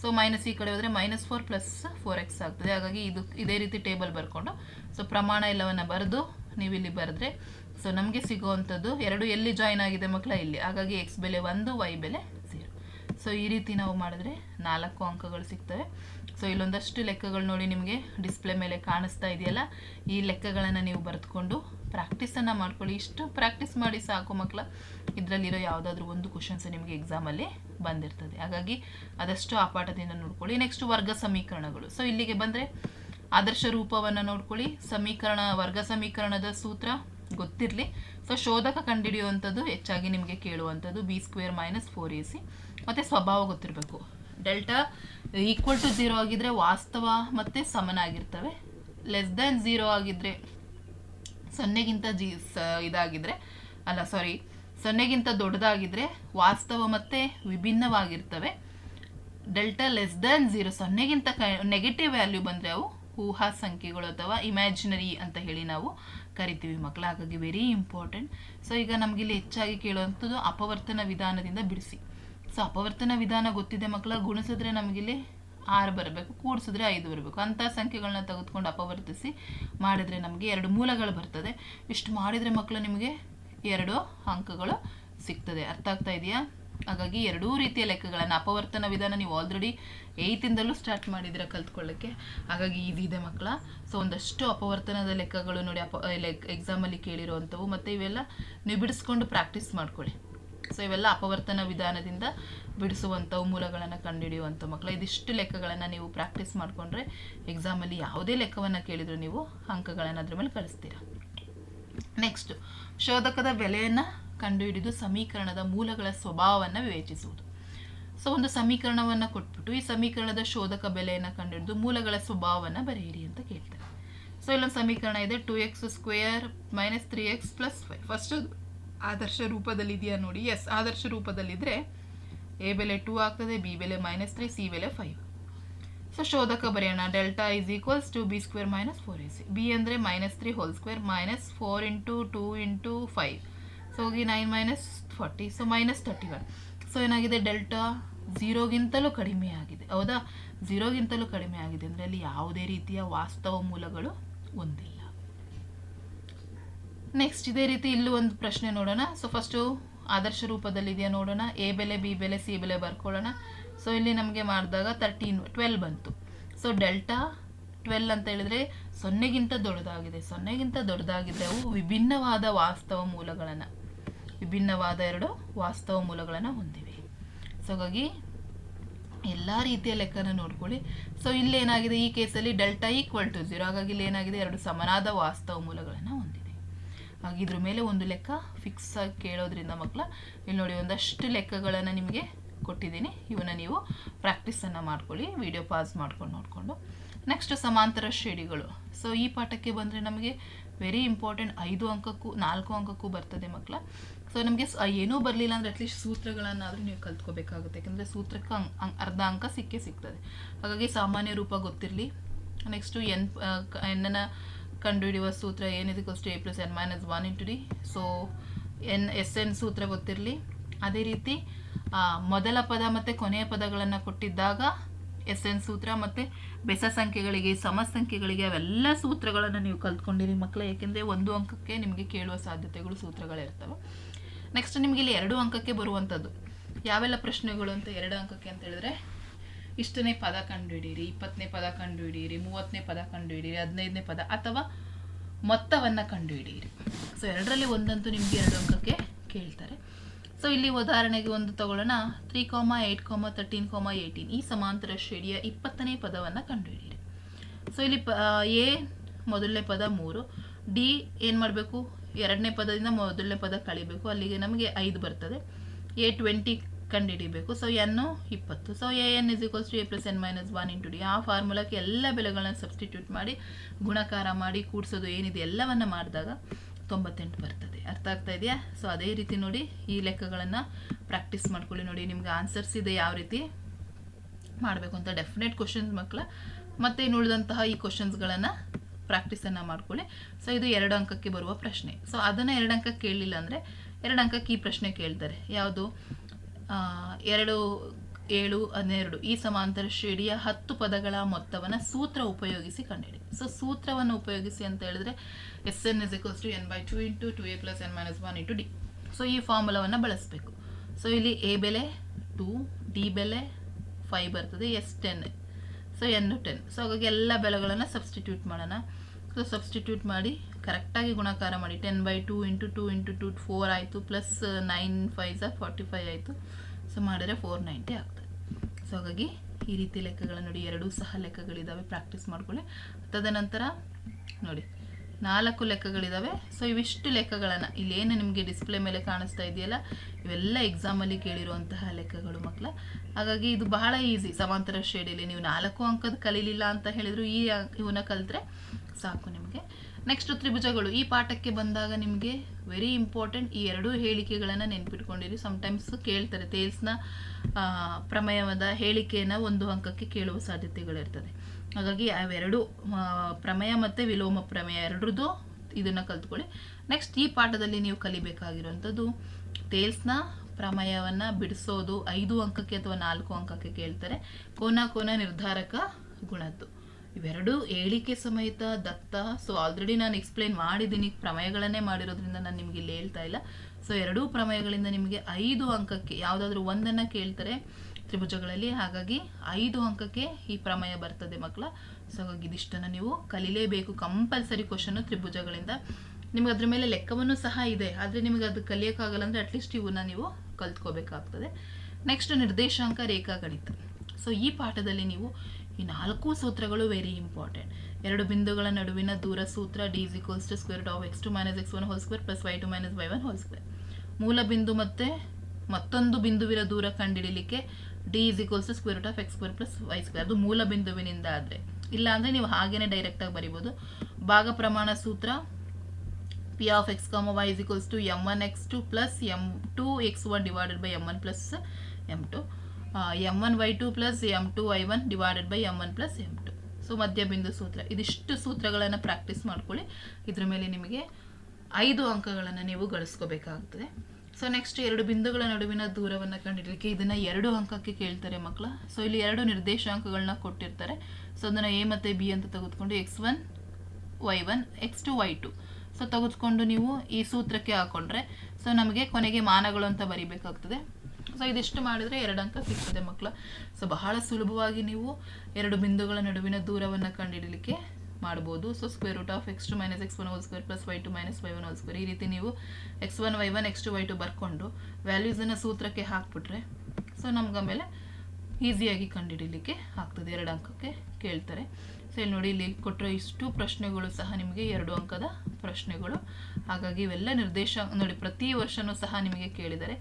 so minus ಈ ಕಡೆ ಹೋದರೆ minus four plus four x ಆಗ್ತದೆ. ಹಾಗಾಗಿ ಇದು ಇದೇ ರೀತಿ ಟೇಬಲ್ ಬರ್ಕೊಂಡು. ಸೊ ಪ್ರಮಾಣ ಎಲ್ಲವನ್ನು ಬರೆದು ನೀವು ಇಲ್ಲಿ ಬರೆದ್ರೆ. ಸೊ ನಮಗೆ ಸಿಗುವಂಥದ್ದು ಎರಡು ಎಲ್ಲಿ ಜಾಯಿನ್ ಆಗಿದೆ ಮಕ್ಕಳ ಇಲ್ಲಿ. ಹಾಗಾಗಿ ಎಕ್ಸ್ ಬೆಲೆ ಒಂದು ವೈ ಬೆಲೆ ಸೊ ಈ ರೀತಿ ನಾವು ಮಾಡಿದ್ರೆ ನಾಲ್ಕು ಅಂಕಗಳು ಸಿಗ್ತವೆ. ಸೊ ಇಲ್ಲೊಂದಷ್ಟು ಲೆಕ್ಕಗಳು ನೋಡಿ ನಿಮಗೆ ಡಿಸ್ಪ್ಲೇ ಮೇಲೆ ಕಾಣಿಸ್ತಾ ಇದೆಯಲ್ಲ, ಈ ಲೆಕ್ಕಗಳನ್ನು ನೀವು ಬರೆದುಕೊಂಡು ಪ್ರಾಕ್ಟೀಸನ್ನು ಮಾಡ್ಕೊಳ್ಳಿ. ಇಷ್ಟು ಪ್ರಾಕ್ಟೀಸ್ ಮಾಡಿ ಸಾಕು ಮಕ್ಕಳ ಇದರಲ್ಲಿರೋ ಯಾವುದಾದ್ರೂ ಒಂದು ಕ್ವಶನ್ಸ್ ನಿಮಗೆ ಎಕ್ಸಾಮಲ್ಲಿ ಬಂದಿರ್ತದೆ. ಹಾಗಾಗಿ ಅದಷ್ಟು ಆ ಪಾಠದಿಂದ ನೋಡ್ಕೊಳ್ಳಿ. ನೆಕ್ಸ್ಟ್ ವರ್ಗ ಸಮೀಕರಣಗಳು. ಸೊ ಇಲ್ಲಿಗೆ ಬಂದರೆ ಆದರ್ಶ ರೂಪವನ್ನು ನೋಡ್ಕೊಳ್ಳಿ. ಸಮೀಕರಣ, ವರ್ಗ ಸಮೀಕರಣದ ಸೂತ್ರ. ಗೊತ್ತಿರಲಿ. ಸೊ ಶೋಧಕ ಕಂಡುಹಿಡಿಯುವಂಥದ್ದು ಹೆಚ್ಚಾಗಿ ನಿಮಗೆ ಕೇಳುವಂಥದ್ದು b square minus four a c ಮತ್ತು ಸ್ವಭಾವ ಗೊತ್ತಿರಬೇಕು. ಡೆಲ್ಟಾ ಈಕ್ವಲ್ ಟು ಝೀರೋ ಆಗಿದ್ದರೆ ವಾಸ್ತವ ಮತ್ತು ಸಮನಾಗಿರ್ತವೆ ಲೆಸ್ ದ್ಯಾನ್ ಝೀರೋ ಆಗಿದ್ದರೆ ಸೊನ್ನೆಗಿಂತ ಜಿ ಸ ಇದಾಗಿದ್ದರೆ ಅಲ್ಲ ಸಾರಿ ಸೊನ್ನೆಗಿಂತ ದೊಡ್ಡದಾಗಿದ್ದರೆ ವಾಸ್ತವ ಮತ್ತು ವಿಭಿನ್ನವಾಗಿರ್ತವೆ. ಡೆಲ್ಟಾ ಲೆಸ್ ದ್ಯಾನ್ ಝೀರೋ ಸೊನ್ನೆಗಿಂತ ಕ ನೆಗೆಟಿವ್ ವ್ಯಾಲ್ಯೂ ಬಂದರೆ ಅವು ಊಹಾ ಸಂಖ್ಯೆಗಳು ಅಥವಾ ಇಮ್ಯಾಜಿನರಿ ಅಂತ ಹೇಳಿ ನಾವು ಕರಿತೀವಿ ಮಕ್ಕಳು ಹಾಗಾಗಿ ವೆರಿ ಇಂಪಾರ್ಟೆಂಟ್ ಸೊ ಈಗ ನಮಗಿಲ್ಲಿ ಹೆಚ್ಚಾಗಿ ಕೇಳುವಂಥದ್ದು ಅಪವರ್ತನ ವಿಧಾನದಿಂದ ಬಿಡಿಸಿ. ಸೊ ಅಪವರ್ತನ ವಿಧಾನ ಗೊತ್ತಿದೆ ಮಕ್ಕಳ ಗುಣಿಸಿದ್ರೆ ನಮಗಿಲ್ಲಿ ಆರು ಬರಬೇಕು, ಕೂಡಿಸಿದ್ರೆ ಐದು ಬರಬೇಕು. ಅಂಥ ಸಂಖ್ಯೆಗಳನ್ನ ತೆಗೆದುಕೊಂಡು ಅಪವರ್ತಿಸಿ ಮಾಡಿದರೆ ನಮಗೆ ಎರಡು ಮೂಲಗಳು ಬರ್ತದೆ. ಇಷ್ಟು ಮಾಡಿದರೆ ಮಕ್ಕಳು ನಿಮಗೆ ಎರಡು ಅಂಕಗಳು ಸಿಗ್ತದೆ. ಅರ್ಥ ಆಗ್ತಾ ಇದೆಯಾ? ಹಾಗಾಗಿ ಎರಡೂ ರೀತಿಯ ಲೆಕ್ಕಗಳನ್ನು, ಅಪವರ್ತನ ವಿಧಾನ ನೀವು ಆಲ್ರೆಡಿ ಏಯ್ತಿಂದಲೂ ಸ್ಟಾರ್ಟ್ ಮಾಡಿದ್ದೀರ ಕಲ್ತ್ಕೊಳ್ಳೋಕ್ಕೆ. ಹಾಗಾಗಿ ಇದಿದೆ ಇದೆ ಮಕ್ಕಳ. ಸೊ ಒಂದಷ್ಟು ಅಪವರ್ತನದ ಲೆಕ್ಕಗಳು ನೋಡಿ, ಅಪ ಲೆಕ್ ಎಕ್ಸಾಮಲ್ಲಿ ಕೇಳಿರುವಂಥವು. ಮತ್ತು ಇವೆಲ್ಲ ನೀವು ಬಿಡಿಸ್ಕೊಂಡು ಪ್ರಾಕ್ಟೀಸ್ ಮಾಡ್ಕೊಳ್ಳಿ. ಸೊ ಇವೆಲ್ಲ ಅಪವರ್ತನ ವಿಧಾನದಿಂದ ಬಿಡಿಸುವಂಥವು ಮೂಲಗಳನ್ನು ಕಂಡುಹಿಡಿಯುವಂಥ ಮಕ್ಕಳು. ಇದಿಷ್ಟು ಲೆಕ್ಕಗಳನ್ನು ನೀವು ಪ್ರಾಕ್ಟೀಸ್ ಮಾಡಿಕೊಂಡ್ರೆ ಎಕ್ಸಾಮಲ್ಲಿ ಯಾವುದೇ ಲೆಕ್ಕವನ್ನು ಕೇಳಿದರೂ ನೀವು ಅಂಕಗಳನ್ನು ಅದ್ರ ಮೇಲೆ ಕಳಿಸ್ತೀರ. ನೆಕ್ಸ್ಟು ಶೋಧಕದ ಬೆಲೆಯನ್ನು ಕಂಡುಹಿಡಿದು ಸಮೀಕರಣದ ಮೂಲಗಳ ಸ್ವಭಾವವನ್ನು ವಿವೇಚಿಸುವುದು. ಸೊ ಒಂದು ಸಮೀಕರಣವನ್ನು ಕೊಟ್ಬಿಟ್ಟು ಈ ಸಮೀಕರಣದ ಶೋಧಕ ಬೆಲೆಯನ್ನು ಕಂಡುಹಿಡಿದು ಮೂಲಗಳ ಸ್ವಭಾವವನ್ನು ಬರೆಯಿರಿ ಅಂತ ಕೇಳ್ತಾರೆ. ಸೊ ಇಲ್ಲೊಂದು ಸಮೀಕರಣ ಇದೆ two x square minus three x plus five first ಆದರ್ಶ ರೂಪದಲ್ಲಿದೆಯಾ ನೋಡಿ ಎಸ್ ಆದರ್ಶ ರೂಪದಲ್ಲಿದ್ದರೆ ಎ ಬೆಲೆ ಟೂ ಆಗ್ತದೆ ಬಿ ಬೆಲೆ ಮೈನಸ್ ತ್ರೀ ಸಿ ಬೆಲೆ ಫೈವ್ ಸೊ ಶೋಧಕ ಬರೆಯೋಣ delta is equals to b square minus four a c b ಅಂದರೆ minus three whole square minus four into two into five so ಹೋಗಿ nine minus forty so minus thirty one so ಏನಾಗಿದೆ? Delta ಝೀರೋಗಿಂತಲೂ ಕಡಿಮೆ ಆಗಿದೆ. ಹೌದಾ? ಝೀರೋಗಿಂತಲೂ ಕಡಿಮೆ ಆಗಿದೆ ಅಂದರೆ ಅಲ್ಲಿ ಯಾವುದೇ ರೀತಿಯ ವಾಸ್ತವ ಮೂಲಗಳು ಹೊಂದಿಲ್ಲ ನೆಕ್ಸ್ಟ್ ಇದೇ ರೀತಿ ಇಲ್ಲೂ ಒಂದು ಪ್ರಶ್ನೆ ನೋಡೋಣ. ಸೊ ಫಸ್ಟು ಆದರ್ಶ ರೂಪದಲ್ಲಿದೆಯಾ ನೋಡೋಣ. ಎ ಬೆಲೆ ಬಿ ಬೆಲೆ ಸಿ ಬೆಲೆ ಬರ್ಕೊಳ್ಳೋಣ. ಸೊ ಇಲ್ಲಿ ನಮಗೆ ಮಾಡಿದಾಗ ತರ್ಟೀನ್ ಟ್ವೆಲ್ ಬಂತು. ಸೊ ಡೆಲ್ಟಾ ಟ್ವೆಲ್ ಅಂತ ಹೇಳಿದ್ರೆ ಸೊನ್ನೆಗಿಂತ ದೊಡ್ಡದಾಗಿದೆ. ಸೊನ್ನೆಗಿಂತ ದೊಡ್ಡದಾಗಿದ್ದರೆ ಅವು ವಿಭಿನ್ನವಾದ ವಾಸ್ತವ ಮೂಲಗಳನ್ನು. ವಿಭಿನ್ನವಾದ ಎರಡು ವಾಸ್ತವ ಮೂಲಗಳನ್ನು ಹೊಂದಿವೆ. ಸೊ ಹಾಗಾಗಿ ಎಲ್ಲ ರೀತಿಯ ಲೆಕ್ಕನ ನೋಡ್ಕೊಳ್ಳಿ. ಸೊ ಇಲ್ಲಿ ಏನಾಗಿದೆ? ಈ ಕೇಸಲ್ಲಿ ಡೆಲ್ಟಾ ಈಕ್ವಲ್ ಟು ಝೀರೋ ಹಾಗಾಗಿ ಇಲ್ಲಿ ಏನಾಗಿದೆ? ಎರಡು ಸಮನಾದ ವಾಸ್ತವ ಮೂಲಗಳನ್ನು ಹೊಂದಿದೆ. ಹಾಗೆ ಇದ್ರ ಮೇಲೆ ಒಂದು ಲೆಕ್ಕ ಫಿಕ್ಸ್ ಆಗಿ ಕೇಳೋದ್ರಿಂದ ಮಕ್ಕಳ ಇಲ್ಲಿ ನೋಡಿ ಒಂದಷ್ಟು ಲೆಕ್ಕಗಳನ್ನು ನಿಮಗೆ ಕೊಟ್ಟಿದ್ದೀನಿ. ಇವನ್ನ ನೀವು ಪ್ರಾಕ್ಟೀಸನ್ನು ಮಾಡ್ಕೊಳ್ಳಿ. ವಿಡಿಯೋ ಪಾಸ್ ಮಾಡ್ಕೊಂಡು ನೋಡಿಕೊಂಡು. ನೆಕ್ಸ್ಟ್ ಸಮಾಂತರ ಶ್ರೇಣಿಗಳು. ಸೊ ಈ ಪಾಠಕ್ಕೆ ಬಂದರೆ ನಮಗೆ ವೆರಿ ಇಂಪಾರ್ಟೆಂಟ್ ಐದು ಅಂಕಕ್ಕೂ ನಾಲ್ಕು ಅಂಕಕ್ಕೂ ಬರ್ತದೆ ಮಕ್ಕಳ ಸೊ ನಮಗೆ ಏನೂ ಬರಲಿಲ್ಲ ಅಂದರೆ ಅಟ್ಲೀಸ್ಟ್ ಸೂತ್ರಗಳನ್ನಾದರೂ ನೀವು ಕಲ್ತ್ಕೋಬೇಕಾಗುತ್ತೆ. ಯಾಕಂದರೆ ಸೂತ್ರಕ್ಕೆ ಅಂಗ್ ಅರ್ಧ ಅಂಕ ಸಿಕ್ಕೇ ಸಿಗ್ತದೆ. ಹಾಗಾಗಿ ಸಾಮಾನ್ಯ ರೂಪ ಗೊತ್ತಿರಲಿ. ನೆಕ್ಸ್ಟು ಎನ್ ಎನ್ನ ಕಂಡುಹಿಡಿಯುವ ಸೂತ್ರ ಏನಿದೆ two a plus n minus one into d so n s n ಸೂತ್ರ ಗೊತ್ತಿರಲಿ. ಅದೇ ರೀತಿ ಮೊದಲ ಪದ ಮತ್ತು ಕೊನೆಯ ಪದಗಳನ್ನು ಕೊಟ್ಟಿದ್ದಾಗ ಎಸ್ ಎನ್ ಸೂತ್ರ ಮತ್ತು ಬೆಸ ಸಂಖ್ಯೆಗಳಿಗೆ, ಸಮ ಸಂಖ್ಯೆಗಳಿಗೆ ಅವೆಲ್ಲ ಸೂತ್ರಗಳನ್ನು ನೀವು ಕಲ್ತ್ಕೊಂಡಿರಿ ಮಕ್ಕಳ ಏಕೆಂದರೆ ಒಂದು ಅಂಕಕ್ಕೆ ನಿಮಗೆ ಕೇಳುವ ಸಾಧ್ಯತೆಗಳು ಸೂತ್ರಗಳಿರ್ತವೆ ನೆಕ್ಸ್ಟ್ ನಿಮಗೆ ಇಲ್ಲಿ ಎರಡು ಅಂಕಕ್ಕೆ ಬರುವಂಥದ್ದು ಯಾವೆಲ್ಲ ಪ್ರಶ್ನೆಗಳು ಅಂತ ಎರಡು ಅಂಕಕ್ಕೆ ಅಂತ ಹೇಳಿದ್ರೆ, ಇಷ್ಟನೇ ಪದ ಕಂಡುಹಿಡೀರಿ ಇಪ್ಪತ್ತನೇ ಪದ ಕಂಡುಹಿಡೀರಿ ಮೂವತ್ತನೇ ಪದ ಕಂಡುಹಿಡೀರಿ ಹದಿನೈದನೇ ಪದ ಅಥವಾ ಮೊತ್ತವನ್ನು ಕಂಡುಹಿಡೀರಿ ಸೊ ಎರಡರಲ್ಲಿ ಒಂದಂತೂ ನಿಮಗೆ ಎರಡು ಅಂಕಕ್ಕೆ ಕೇಳ್ತಾರೆ. ಸೊ ಇಲ್ಲಿ ಉದಾಹರಣೆಗೆ ಒಂದು ತಗೊಳ್ಳೋಣ. Three comma eight comma thirteen ಕಾಮ ಏಯ್ಟೀನ್ ಈ ಸಮಾಂತರ ಶ್ರೇಣಿಯ ಇಪ್ಪತ್ತನೇ ಪದವನ್ನು ಕಂಡುಹಿಡೀರಿ ಸೊ ಇಲ್ಲಿ ಪ ಎ ಮೊದಲನೇ ಪದ ಮೂರು. ಡಿ ಏನು ಮಾಡಬೇಕು? ಎರಡನೇ ಪದದಿಂದ ಮೊದಲನೇ ಪದ ಕಳಿಬೇಕು. ಅಲ್ಲಿಗೆ ನಮಗೆ ಐದು ಬರ್ತದೆ. ಎ ಟ್ವೆಂಟಿ ಕಂಡುಹಿಡಿಬೇಕು. ಸೊ ಎನ್ನು ಇಪ್ಪತ್ತು. So a n is equals to a plus n minus one into d ಆ ಫಾರ್ಮುಲಾಕ್ಕೆ ಎಲ್ಲ ಬೆಲೆಗಳನ್ನ ಸಬ್ಸ್ಟಿಟ್ಯೂಟ್ ಮಾಡಿ, ಗುಣಕಾರ ಮಾಡಿ, ಕೂಡಿಸೋದು ಏನಿದೆ ಎಲ್ಲವನ್ನು ಮಾಡಿದಾಗ ತೊಂಬತ್ತೆಂಟು ಬರ್ತದೆ. ಅರ್ಥ ಆಗ್ತಾ ಇದೆಯಾ? ಸೊ ಅದೇ ರೀತಿ ನೋಡಿ ಈ ಲೆಕ್ಕಗಳನ್ನು ಪ್ರಾಕ್ಟೀಸ್ ಮಾಡ್ಕೊಳ್ಳಿ ನೋಡಿ. ನಿಮ್ಗೆ ಆನ್ಸರ್ಸ್ ಇದೆ ಯಾವ ರೀತಿ ಮಾಡಬೇಕು ಅಂತ. ಡೆಫಿನೆಟ್ ಕ್ವಶನ್ಸ್ ಮಕ್ಕಳ. ಮತ್ತು ಇನ್ನು ಉಳಿದಂತಹ ಈ ಕ್ವಶನ್ಸ್ಗಳನ್ನು ಪ್ರಾಕ್ಟೀಸನ್ನು ಮಾಡ್ಕೊಳ್ಳಿ. ಸೊ ಇದು ಎರಡು ಅಂಕಕ್ಕೆ ಬರುವ ಪ್ರಶ್ನೆ. ಸೊ ಅದನ್ನು ಎರಡು ಅಂಕಕ್ಕೆ ಕೇಳಲಿಲ್ಲ ಅಂದರೆ ಎರಡು ಅಂಕಕ್ಕೆ ಈ ಪ್ರಶ್ನೆ ಕೇಳ್ತಾರೆ. ಯಾವುದು? ಎರಡು, ಏಳು, ಹನ್ನೆರಡು ಈ ಸಮಾಂತರ ಶ್ರೇಣಿಯ ಹತ್ತು ಪದಗಳ ಮೊತ್ತವನ್ನು ಸೂತ್ರ ಉಪಯೋಗಿಸಿ ಕಂಡುಹಿಡಿ. ಸೊ ಸೂತ್ರವನ್ನು ಉಪಯೋಗಿಸಿ ಅಂತ ಹೇಳಿದ್ರೆ s n is equals to n by two into two a plus n minus one into d so ಈ ಫಾರ್ಮುಲಾವನ್ನು ಬಳಸಬೇಕು. ಸೊ ಇಲ್ಲಿ ಎ ಬೆಲೆ ಟು ಡಿ ಬೆಲೆ ಫೈವ್ ಬರ್ತದೆ, s ten so n ten so ಹಾಗಾಗಿ ಎಲ್ಲ ಬೆಲೆಗಳನ್ನು ಸಬ್ಸ್ಟಿಟ್ಯೂಟ್ ಮಾಡೋಣ. ಸೊ ಸಬ್ಸ್ಟಿಟ್ಯೂಟ್ ಮಾಡಿ ಕರೆಕ್ಟಾಗಿ ಗುಣಾಕಾರ ಮಾಡಿ. Ten by two into two into two four ಆಯಿತು. ಪ್ಲಸ್ ನೈನ್ ಸ ಫಾರ್ಟಿ ಫೈವ್ ಆಯಿತು. ಸೊ ಮಾಡಿದ್ರೆ ಫೋರ್ ನೈಂಟಿ ಆಗ್ತದೆ. ಸೊ ಹಾಗಾಗಿ ಈ ರೀತಿ ಲೆಕ್ಕಗಳನ್ನು ನೋಡಿ. ಎರಡೂ ಸಹ ಲೆಕ್ಕಗಳಿದ್ದಾವೆ ಪ್ರಾಕ್ಟೀಸ್ ಮಾಡ್ಕೊಳ್ಳಿ. ತದನಂತರ ನೋಡಿ. ನಾಲ್ಕು ಲೆಕ್ಕಗಳಿದ್ದಾವೆ ಸೊ ಇವಿಷ್ಟು ಲೆಕ್ಕಗಳನ್ನು ಇಲ್ಲೇನು ನಿಮಗೆ ಡಿಸ್ಪ್ಲೇ ಮೇಲೆ ಕಾಣಿಸ್ತಾ ಇದೆಯಲ್ಲ, ಇವೆಲ್ಲ ಎಕ್ಸಾಮಲ್ಲಿ ಕೇಳಿರುವಂತಹ ಲೆಕ್ಕಗಳು ಮಕ್ಕಳ ಹಾಗಾಗಿ ಇದು ಬಹಳ ಈಸಿ ಸಮಾಂತರ ಶ್ರೇಣಿಯಲ್ಲಿ ನೀವು ನಾಲ್ಕು ಅಂಕದ ಕಲೀಲಿಲ್ಲ ಅಂತ ಹೇಳಿದ್ರು ಈ ಇವನ್ನ ಕಲಿತ್ರೆ ಸಾಕು ನಿಮಗೆ. ನೆಕ್ಸ್ಟ್ ತ್ರಿಭುಜಗಳು. ಈ ಪಾಠಕ್ಕೆ ಬಂದಾಗ ನಿಮಗೆ ವೆರಿ ಇಂಪಾರ್ಟೆಂಟ್ ಈ ಎರಡೂ ಹೇಳಿಕೆಗಳನ್ನು ನೆನ್ಪಿಟ್ಕೊಂಡಿರಿ. ಸಮ್ಟೈಮ್ಸ್ ಕೇಳ್ತಾರೆ ತೇಲ್ಸ್ನ ಪ್ರಮೇಯದ ಹೇಳಿಕೆಯನ್ನು ಒಂದು ಅಂಕಕ್ಕೆ ಕೇಳುವ ಸಾಧ್ಯತೆಗಳಿರ್ತದೆ. ಹಾಗಾಗಿ ಅವೆರಡು ಪ್ರಮೇಯ ಮತ್ತು ವಿಲೋಮ ಪ್ರಮೇಯ ಎರಡರದ್ದು ಇದನ್ನು ಕಲ್ತ್ಕೊಳ್ಳಿ. ನೆಕ್ಸ್ಟ್ ಈ ಪಾಠದಲ್ಲಿ ನೀವು ಕಲಿಬೇಕಾಗಿರುವಂಥದ್ದು ತೇಲ್ಸ್ನ ಪ್ರಮೇಯವನ್ನು ಬಿಡಿಸೋದು ಐದು ಅಂಕಕ್ಕೆ ಅಥವಾ ನಾಲ್ಕು ಅಂಕಕ್ಕೆ ಕೇಳ್ತಾರೆ. ಕೋನ ಕೋನ ನಿರ್ಧಾರಕ ಗುಣದ್ದು. ಇವೆರಡು ಹೇಳಿಕೆ ಸಮೇತ ದತ್ತ. ಸೊ ಆಲ್ರೆಡಿ ನಾನು ಎಕ್ಸ್ಪ್ಲೇನ್ ಮಾಡಿದ್ದೀನಿ. ಪ್ರಮೇಯಗಳನ್ನೇ ಮಾಡಿರೋದ್ರಿಂದ ನಾನು ನಿಮಗೆ ಇಲ್ಲಿ ಹೇಳ್ತಾ ಇಲ್ಲ. ಸೊ ಎರಡೂ ಪ್ರಮೇಯಗಳಿಂದ ನಿಮಗೆ ಐದು ಅಂಕಕ್ಕೆ ಯಾವುದಾದ್ರೂ ಒಂದನ್ನು ಕೇಳ್ತಾರೆ ತ್ರಿಭುಜಗಳಲ್ಲಿ. ಹಾಗಾಗಿ ಐದು ಅಂಕಕ್ಕೆ ಈ ಪ್ರಮೇಯ ಬರ್ತದೆ ಮಕ್ಕಳ. ಸೊ ಹಾಗಾಗಿ ಇದಿಷ್ಟನ್ನು ನೀವು ಕಲಿಲೇಬೇಕು. Compulsory question ತ್ರಿಭುಜಗಳಿಂದ. ನಿಮ್ಗೆ ಅದ್ರ ಮೇಲೆ ಲೆಕ್ಕವನ್ನು ಸಹ ಇದೆ, ಆದರೆ ನಿಮಗೆ ಅದು ಕಲಿಯೋಕ್ಕಾಗಲ್ಲ ಅಂದರೆ ಅಟ್ಲೀಸ್ಟ್ ಇವನ್ನ ನೀವು ಕಲ್ತ್ಕೋಬೇಕಾಗ್ತದೆ. ನೆಕ್ಸ್ಟ್ ನಿರ್ದೇಶಾಂಕ ರೇಖಾಗಣಿತ ಸೊ ಈ ಪಾಠದಲ್ಲಿ ನೀವು ಈ ನಾಲ್ಕು ಸೂತ್ರಗಳು ವೆರಿ ಇಂಪಾರ್ಟೆಂಟ್ ಎರಡು ಬಿಂದುಗಳ ನಡುವಿನ ದೂರ ಸೂತ್ರ d is equals to square of x two minus x one whole square plus y two minus y one whole square ಮೂಲ ಬಿಂದು ಮತ್ತು ಮತ್ತೊಂದು ಬಿಂದುವಿನ ದೂರ ಕಂಡುಹಿಡಿಯಲಿಕ್ಕೆ d is equals to square of x square plus y square ಅದು ಮೂಲ ಬಿಂದುವಿನಿಂದ ಆದರೆ. ಇಲ್ಲ ಅಂದರೆ ನೀವು ಹಾಗೇನೆ ಡೈರೆಕ್ಟಾಗಿ ಬರಿಬೋದು. ಭಾಗ ಪ್ರಮಾಣ ಸೂತ್ರ p of x comma y is equals by m one plus m two m one y two plus m two y one divided by m one plus m two so ಮಧ್ಯಬಿಂದು ಸೂತ್ರ ಇದಿಷ್ಟು ಸೂತ್ರಗಳನ್ನು ಪ್ರಾಕ್ಟೀಸ್ ಮಾಡ್ಕೊಳ್ಳಿ. ಇದ್ರ ಮೇಲೆ ನಿಮಗೆ ಐದು ಅಂಕಗಳನ್ನು ನೀವು ಗಳಿಸ್ಕೋಬೇಕಾಗ್ತದೆ. ಸೊ ನೆಕ್ಸ್ಟ್ ಎರಡು ಬಿಂದುಗಳ ನಡುವಿನ ದೂರವನ್ನು ಕಂಡುಹಿಡಲಿಕ್ಕೆ ಇದನ್ನು ಎರಡು ಅಂಕಕ್ಕೆ ಕೇಳ್ತಾರೆ ಮಕ್ಕಳ. ಸೊ ಇಲ್ಲಿ ಎರಡು ನಿರ್ದೇಶಾಂಕಗಳನ್ನ ಕೊಟ್ಟಿರ್ತಾರೆ. ಸೊ ಅದನ್ನು ಎ ಮತ್ತು ಬಿ ಅಂತ ತೆಗೆದುಕೊಂಡು x one y one x two y two so ತೆಗೆದುಕೊಂಡು ನೀವು ಈ ಸೂತ್ರಕ್ಕೆ ಹಾಕೊಂಡ್ರೆ ಸೊ ನಮಗೆ ಕೊನೆಗೆ ಮಾನಗಳು ಅಂತ ಬರಿಬೇಕಾಗ್ತದೆ. ಸೊ ಇದಿಷ್ಟು ಮಾಡಿದರೆ ಎರಡು ಅಂಕ ಸಿಗ್ತದೆ ಮಕ್ಕಳು. ಸೊ ಬಹಳ ಸುಲಭವಾಗಿ ನೀವು ಎರಡು ಬಿಂದುಗಳ ನಡುವಿನ ದೂರವನ್ನು ಕಂಡುಹಿಡಲಿಕ್ಕೆ ಮಾಡ್ಬೋದು. So square root of x two minus x one whole square plus y two minus y one whole square ಈ ರೀತಿ ನೀವು x one y one x two y two ಬರ್ಕೊಂಡು ವ್ಯಾಲ್ಯೂಸನ್ನು ಸೂತ್ರಕ್ಕೆ ಹಾಕ್ಬಿಟ್ರೆ ಸೊ ನಮ್ಗೆ ಆಮೇಲೆ ಈಸಿಯಾಗಿ ಕಂಡುಹಿಡಲಿಕ್ಕೆ ಆಗ್ತದೆ. ಎರಡು ಅಂಕಕ್ಕೆ ಕೇಳ್ತಾರೆ. ಸೊ ಇಲ್ಲಿ ನೋಡಿ, ಇಲ್ಲಿ ಕೊಟ್ಟಿರೋ ಇಷ್ಟು ಪ್ರಶ್ನೆಗಳು ಸಹ ನಿಮಗೆ, ಎರಡು ಅಂಕದ ಪ್ರಶ್ನೆಗಳು. ಹಾಗಾಗಿ ಇವೆಲ್ಲ ನಿರ್ದೇಶ, ನೋಡಿ, ಪ್ರತಿ ವರ್ಷನೂ ಸಹ ನಿಮಗೆ ಕೇಳಿದ್ದಾರೆ.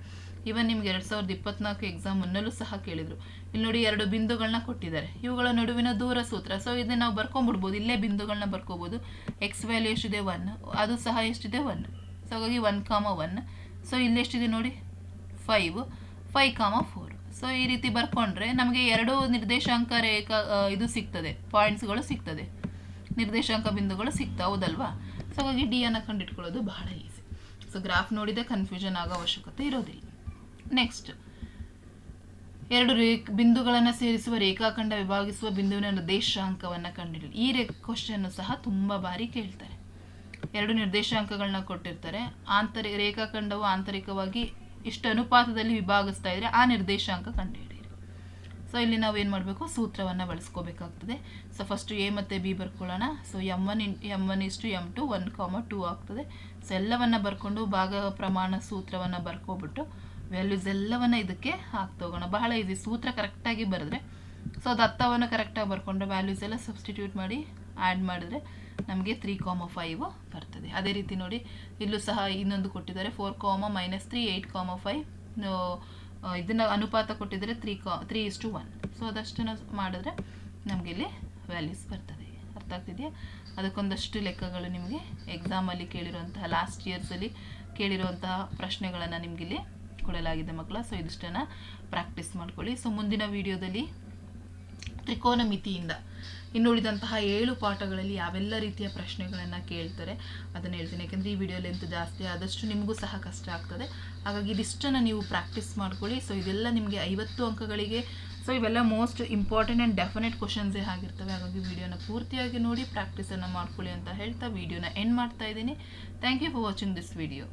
ಇವನ್ ನಿಮ್ಗೆ ಎರಡು ಸಾವಿರದ ಇಪ್ಪತ್ನಾಲ್ಕು ಎಕ್ಸಾಮ್ ಅನ್ನಲ್ಲೂ ಸಹ ಕೇಳಿದರು. ಇಲ್ಲಿ ನೋಡಿ, ಎರಡು ಬಿಂದುಗಳನ್ನ ಕೊಟ್ಟಿದ್ದಾರೆ. ಇವುಗಳ ನಡುವಿನ ದೂರ ಸೂತ್ರ. ಸೊ ಇದನ್ನ ನಾವು ಬರ್ಕೊಂಡ್ಬಿಡ್ಬೋದು ಇಲ್ಲೇ ಬಿಂದುಗಳನ್ನ ಬರ್ಕೋಬೋದು. ಎಕ್ಸ್ ವ್ಯಾಲ್ಯೂ ಎಷ್ಟಿದೆ? ಒನ್ ಅದು ಸಹ ಎಷ್ಟಿದೆ? ಒನ್ ಸೊ ಹಾಗಾಗಿ ಒನ್ ಕಾಮ ಒನ್ ಸೊ ಇಲ್ಲಿ ಎಷ್ಟಿದೆ ನೋಡಿ? Five five comma four so ಈ ರೀತಿ ಬರ್ಕೊಂಡ್ರೆ ನಮಗೆ ಎರಡು ನಿರ್ದೇಶಾಂಕ ರೇಖಾ ಇದು ಸಿಗ್ತದೆ. ಪಾಯಿಂಟ್ಸ್ಗಳು ಸಿಗ್ತದೆ. ನಿರ್ದೇಶಾಂಕ ಬಿಂದುಗಳು ಸಿಗ್ತಾ ಹೌದಲ್ವಾ? ಸೊ ಹಾಗಾಗಿ ಡಿ ಅನ್ನು ಕಂಡಿಟ್ಕೊಳ್ಳೋದು ಬಹಳ ಈಸಿ ಸೊ ಗ್ರಾಫ್ ನೋಡಿದ್ರೆ ಕನ್ಫ್ಯೂಷನ್ ಆಗೋ ಅವಶ್ಯಕತೆ ಇರೋದಿಲ್ಲ. ನೆಕ್ಸ್ಟ್ ಎರಡು ರೇಖ ಬಿಂದುಗಳನ್ನು ಸೇರಿಸುವ, ರೇಖಾಖಂಡ ವಿಭಾಗಿಸುವ ಬಿಂದುವಿನ ನಿರ್ದೇಶಾಂಕವನ್ನು ಕಂಡಿಡಲಿ. ಈ ರೇ ಕ್ವಶನ್ ಸಹ ತುಂಬ ಬಾರಿ ಕೇಳ್ತಾರೆ. ಎರಡು ನಿರ್ದೇಶಾಂಕಗಳನ್ನ ಕೊಟ್ಟಿರ್ತಾರೆ. ಆಂತರಿಕ ರೇಖಾಖಂಡವು ಆಂತರಿಕವಾಗಿ ಇಷ್ಟು ಅನುಪಾತದಲ್ಲಿ ವಿಭಾಗಿಸ್ತಾ ಇದ್ದರೆ ಆ ನಿರ್ದೇಶಾಂಕ ಕಂಡುಹಿಡಿಯಿರಿ. ಸೊ ಇಲ್ಲಿ ನಾವು ಏನು ಮಾಡಬೇಕು? ಸೂತ್ರವನ್ನು ಬಳಸ್ಕೋಬೇಕಾಗ್ತದೆ. ಸೊ ಫಸ್ಟು ಎ ಮತ್ತು b ಬರ್ಕೊಳ್ಳೋಣ. So m one in m one ಇಷ್ಟು m two one comma two ಆಗ್ತದೆ. ಸೊ ಎಲ್ಲವನ್ನು ಬರ್ಕೊಂಡು ಭಾಗ ಪ್ರಮಾಣ ಸೂತ್ರವನ್ನು ಬರ್ಕೊಬಿಟ್ಟು ವ್ಯಾಲ್ಯೂಸ್ ಎಲ್ಲವನ್ನು ಇದಕ್ಕೆ ಹಾಕ್ತಾ ಹೋಗೋಣ ಬಹಳ ಈಸಿ ಸೂತ್ರ ಕರೆಕ್ಟಾಗಿ ಬರೆದ್ರೆ. ಸೊ ಅದು ಅರ್ಥವನ್ನು ಕರೆಕ್ಟಾಗಿ ಬರ್ಕೊಂಡು ವ್ಯಾಲ್ಯೂಸ್ ಎಲ್ಲ ಸಬ್ಸ್ಟಿಟ್ಯೂಟ್ ಮಾಡಿ ಆ್ಯಡ್ ಮಾಡಿದ್ರೆ ನಮಗೆ ತ್ರೀ ಕಾಮ ಫೈವ್ ಬರ್ತದೆ. ಅದೇ ರೀತಿ ನೋಡಿ, ಇಲ್ಲೂ ಸಹ ಇನ್ನೊಂದು ಕೊಟ್ಟಿದ್ದಾರೆ four comma minus three eight comma five ಇದನ್ನು ಅನುಪಾತ ಕೊಟ್ಟಿದ್ದಾರೆ ತ್ರೀ ಕಾ three is to one so ಅದಷ್ಟನ್ನು ಮಾಡಿದ್ರೆ ನಮಗೆ ಇಲ್ಲಿ ವ್ಯಾಲ್ಯೂಸ್ ಬರ್ತದೆ. ಅರ್ಥ ಆಗ್ತಿದೆಯಾ? ಅದಕ್ಕೊಂದಷ್ಟು ಲೆಕ್ಕಗಳು ನಿಮಗೆ ಎಕ್ಸಾಮಲ್ಲಿ ಕೇಳಿರುವಂತಹ ಲಾಸ್ಟ್ ಇಯರ್ಸಲ್ಲಿ ಕೇಳಿರುವಂತಹ ಪ್ರಶ್ನೆಗಳನ್ನು ನಿಮಗಿಲ್ಲಿ ಕೊಡಲಾಗಿದೆ ಮಕ್ಕಳ. ಸೊ ಇದಿಷ್ಟನ್ನು ಪ್ರಾಕ್ಟೀಸ್ ಮಾಡ್ಕೊಳ್ಳಿ. ಸೊ ಮುಂದಿನ ವಿಡಿಯೋದಲ್ಲಿ ತ್ರಿಕೋನಮಿತಿಯಿಂದ ಇನ್ನುಳಿದಂತಹ ಏಳು ಪಾಠಗಳಲ್ಲಿ ಯಾವೆಲ್ಲ ರೀತಿಯ ಪ್ರಶ್ನೆಗಳನ್ನು ಕೇಳ್ತಾರೆ, ಅದನ್ನು ಹೇಳ್ತೀನಿ. ಯಾಕೆಂದರೆ ಈ ವಿಡಿಯೋ ಲೆಂತ್ ಜಾಸ್ತಿ ಆದಷ್ಟು ನಿಮಗೂ ಸಹ ಕಷ್ಟ ಆಗ್ತದೆ. ಹಾಗಾಗಿ ಇದಿಷ್ಟನ್ನು ನೀವು ಪ್ರಾಕ್ಟೀಸ್ ಮಾಡ್ಕೊಳ್ಳಿ. ಸೊ ಇದೆಲ್ಲ ನಿಮಗೆ ಐವತ್ತು ಅಂಕಗಳಿಗೆ ಸೊ ಇವೆಲ್ಲ ಮೋಸ್ಟ್ ಇಂಪಾರ್ಟೆಂಟ್ ಆ್ಯಂಡ್ ಡೆಫಿನೆಟ್ ಕ್ವಶನ್ಸೇ ಆಗಿರ್ತವೆ. ಹಾಗಾಗಿ ವಿಡಿಯೋನ ಪೂರ್ತಿಯಾಗಿ ನೋಡಿ ಪ್ರಾಕ್ಟೀಸನ್ನು ಮಾಡ್ಕೊಳ್ಳಿ ಅಂತ ಹೇಳ್ತಾ ವಿಡಿಯೋನ ಎಂಡ್ ಮಾಡ್ತಾ ಇದ್ದೀನಿ. Thank you for watching this video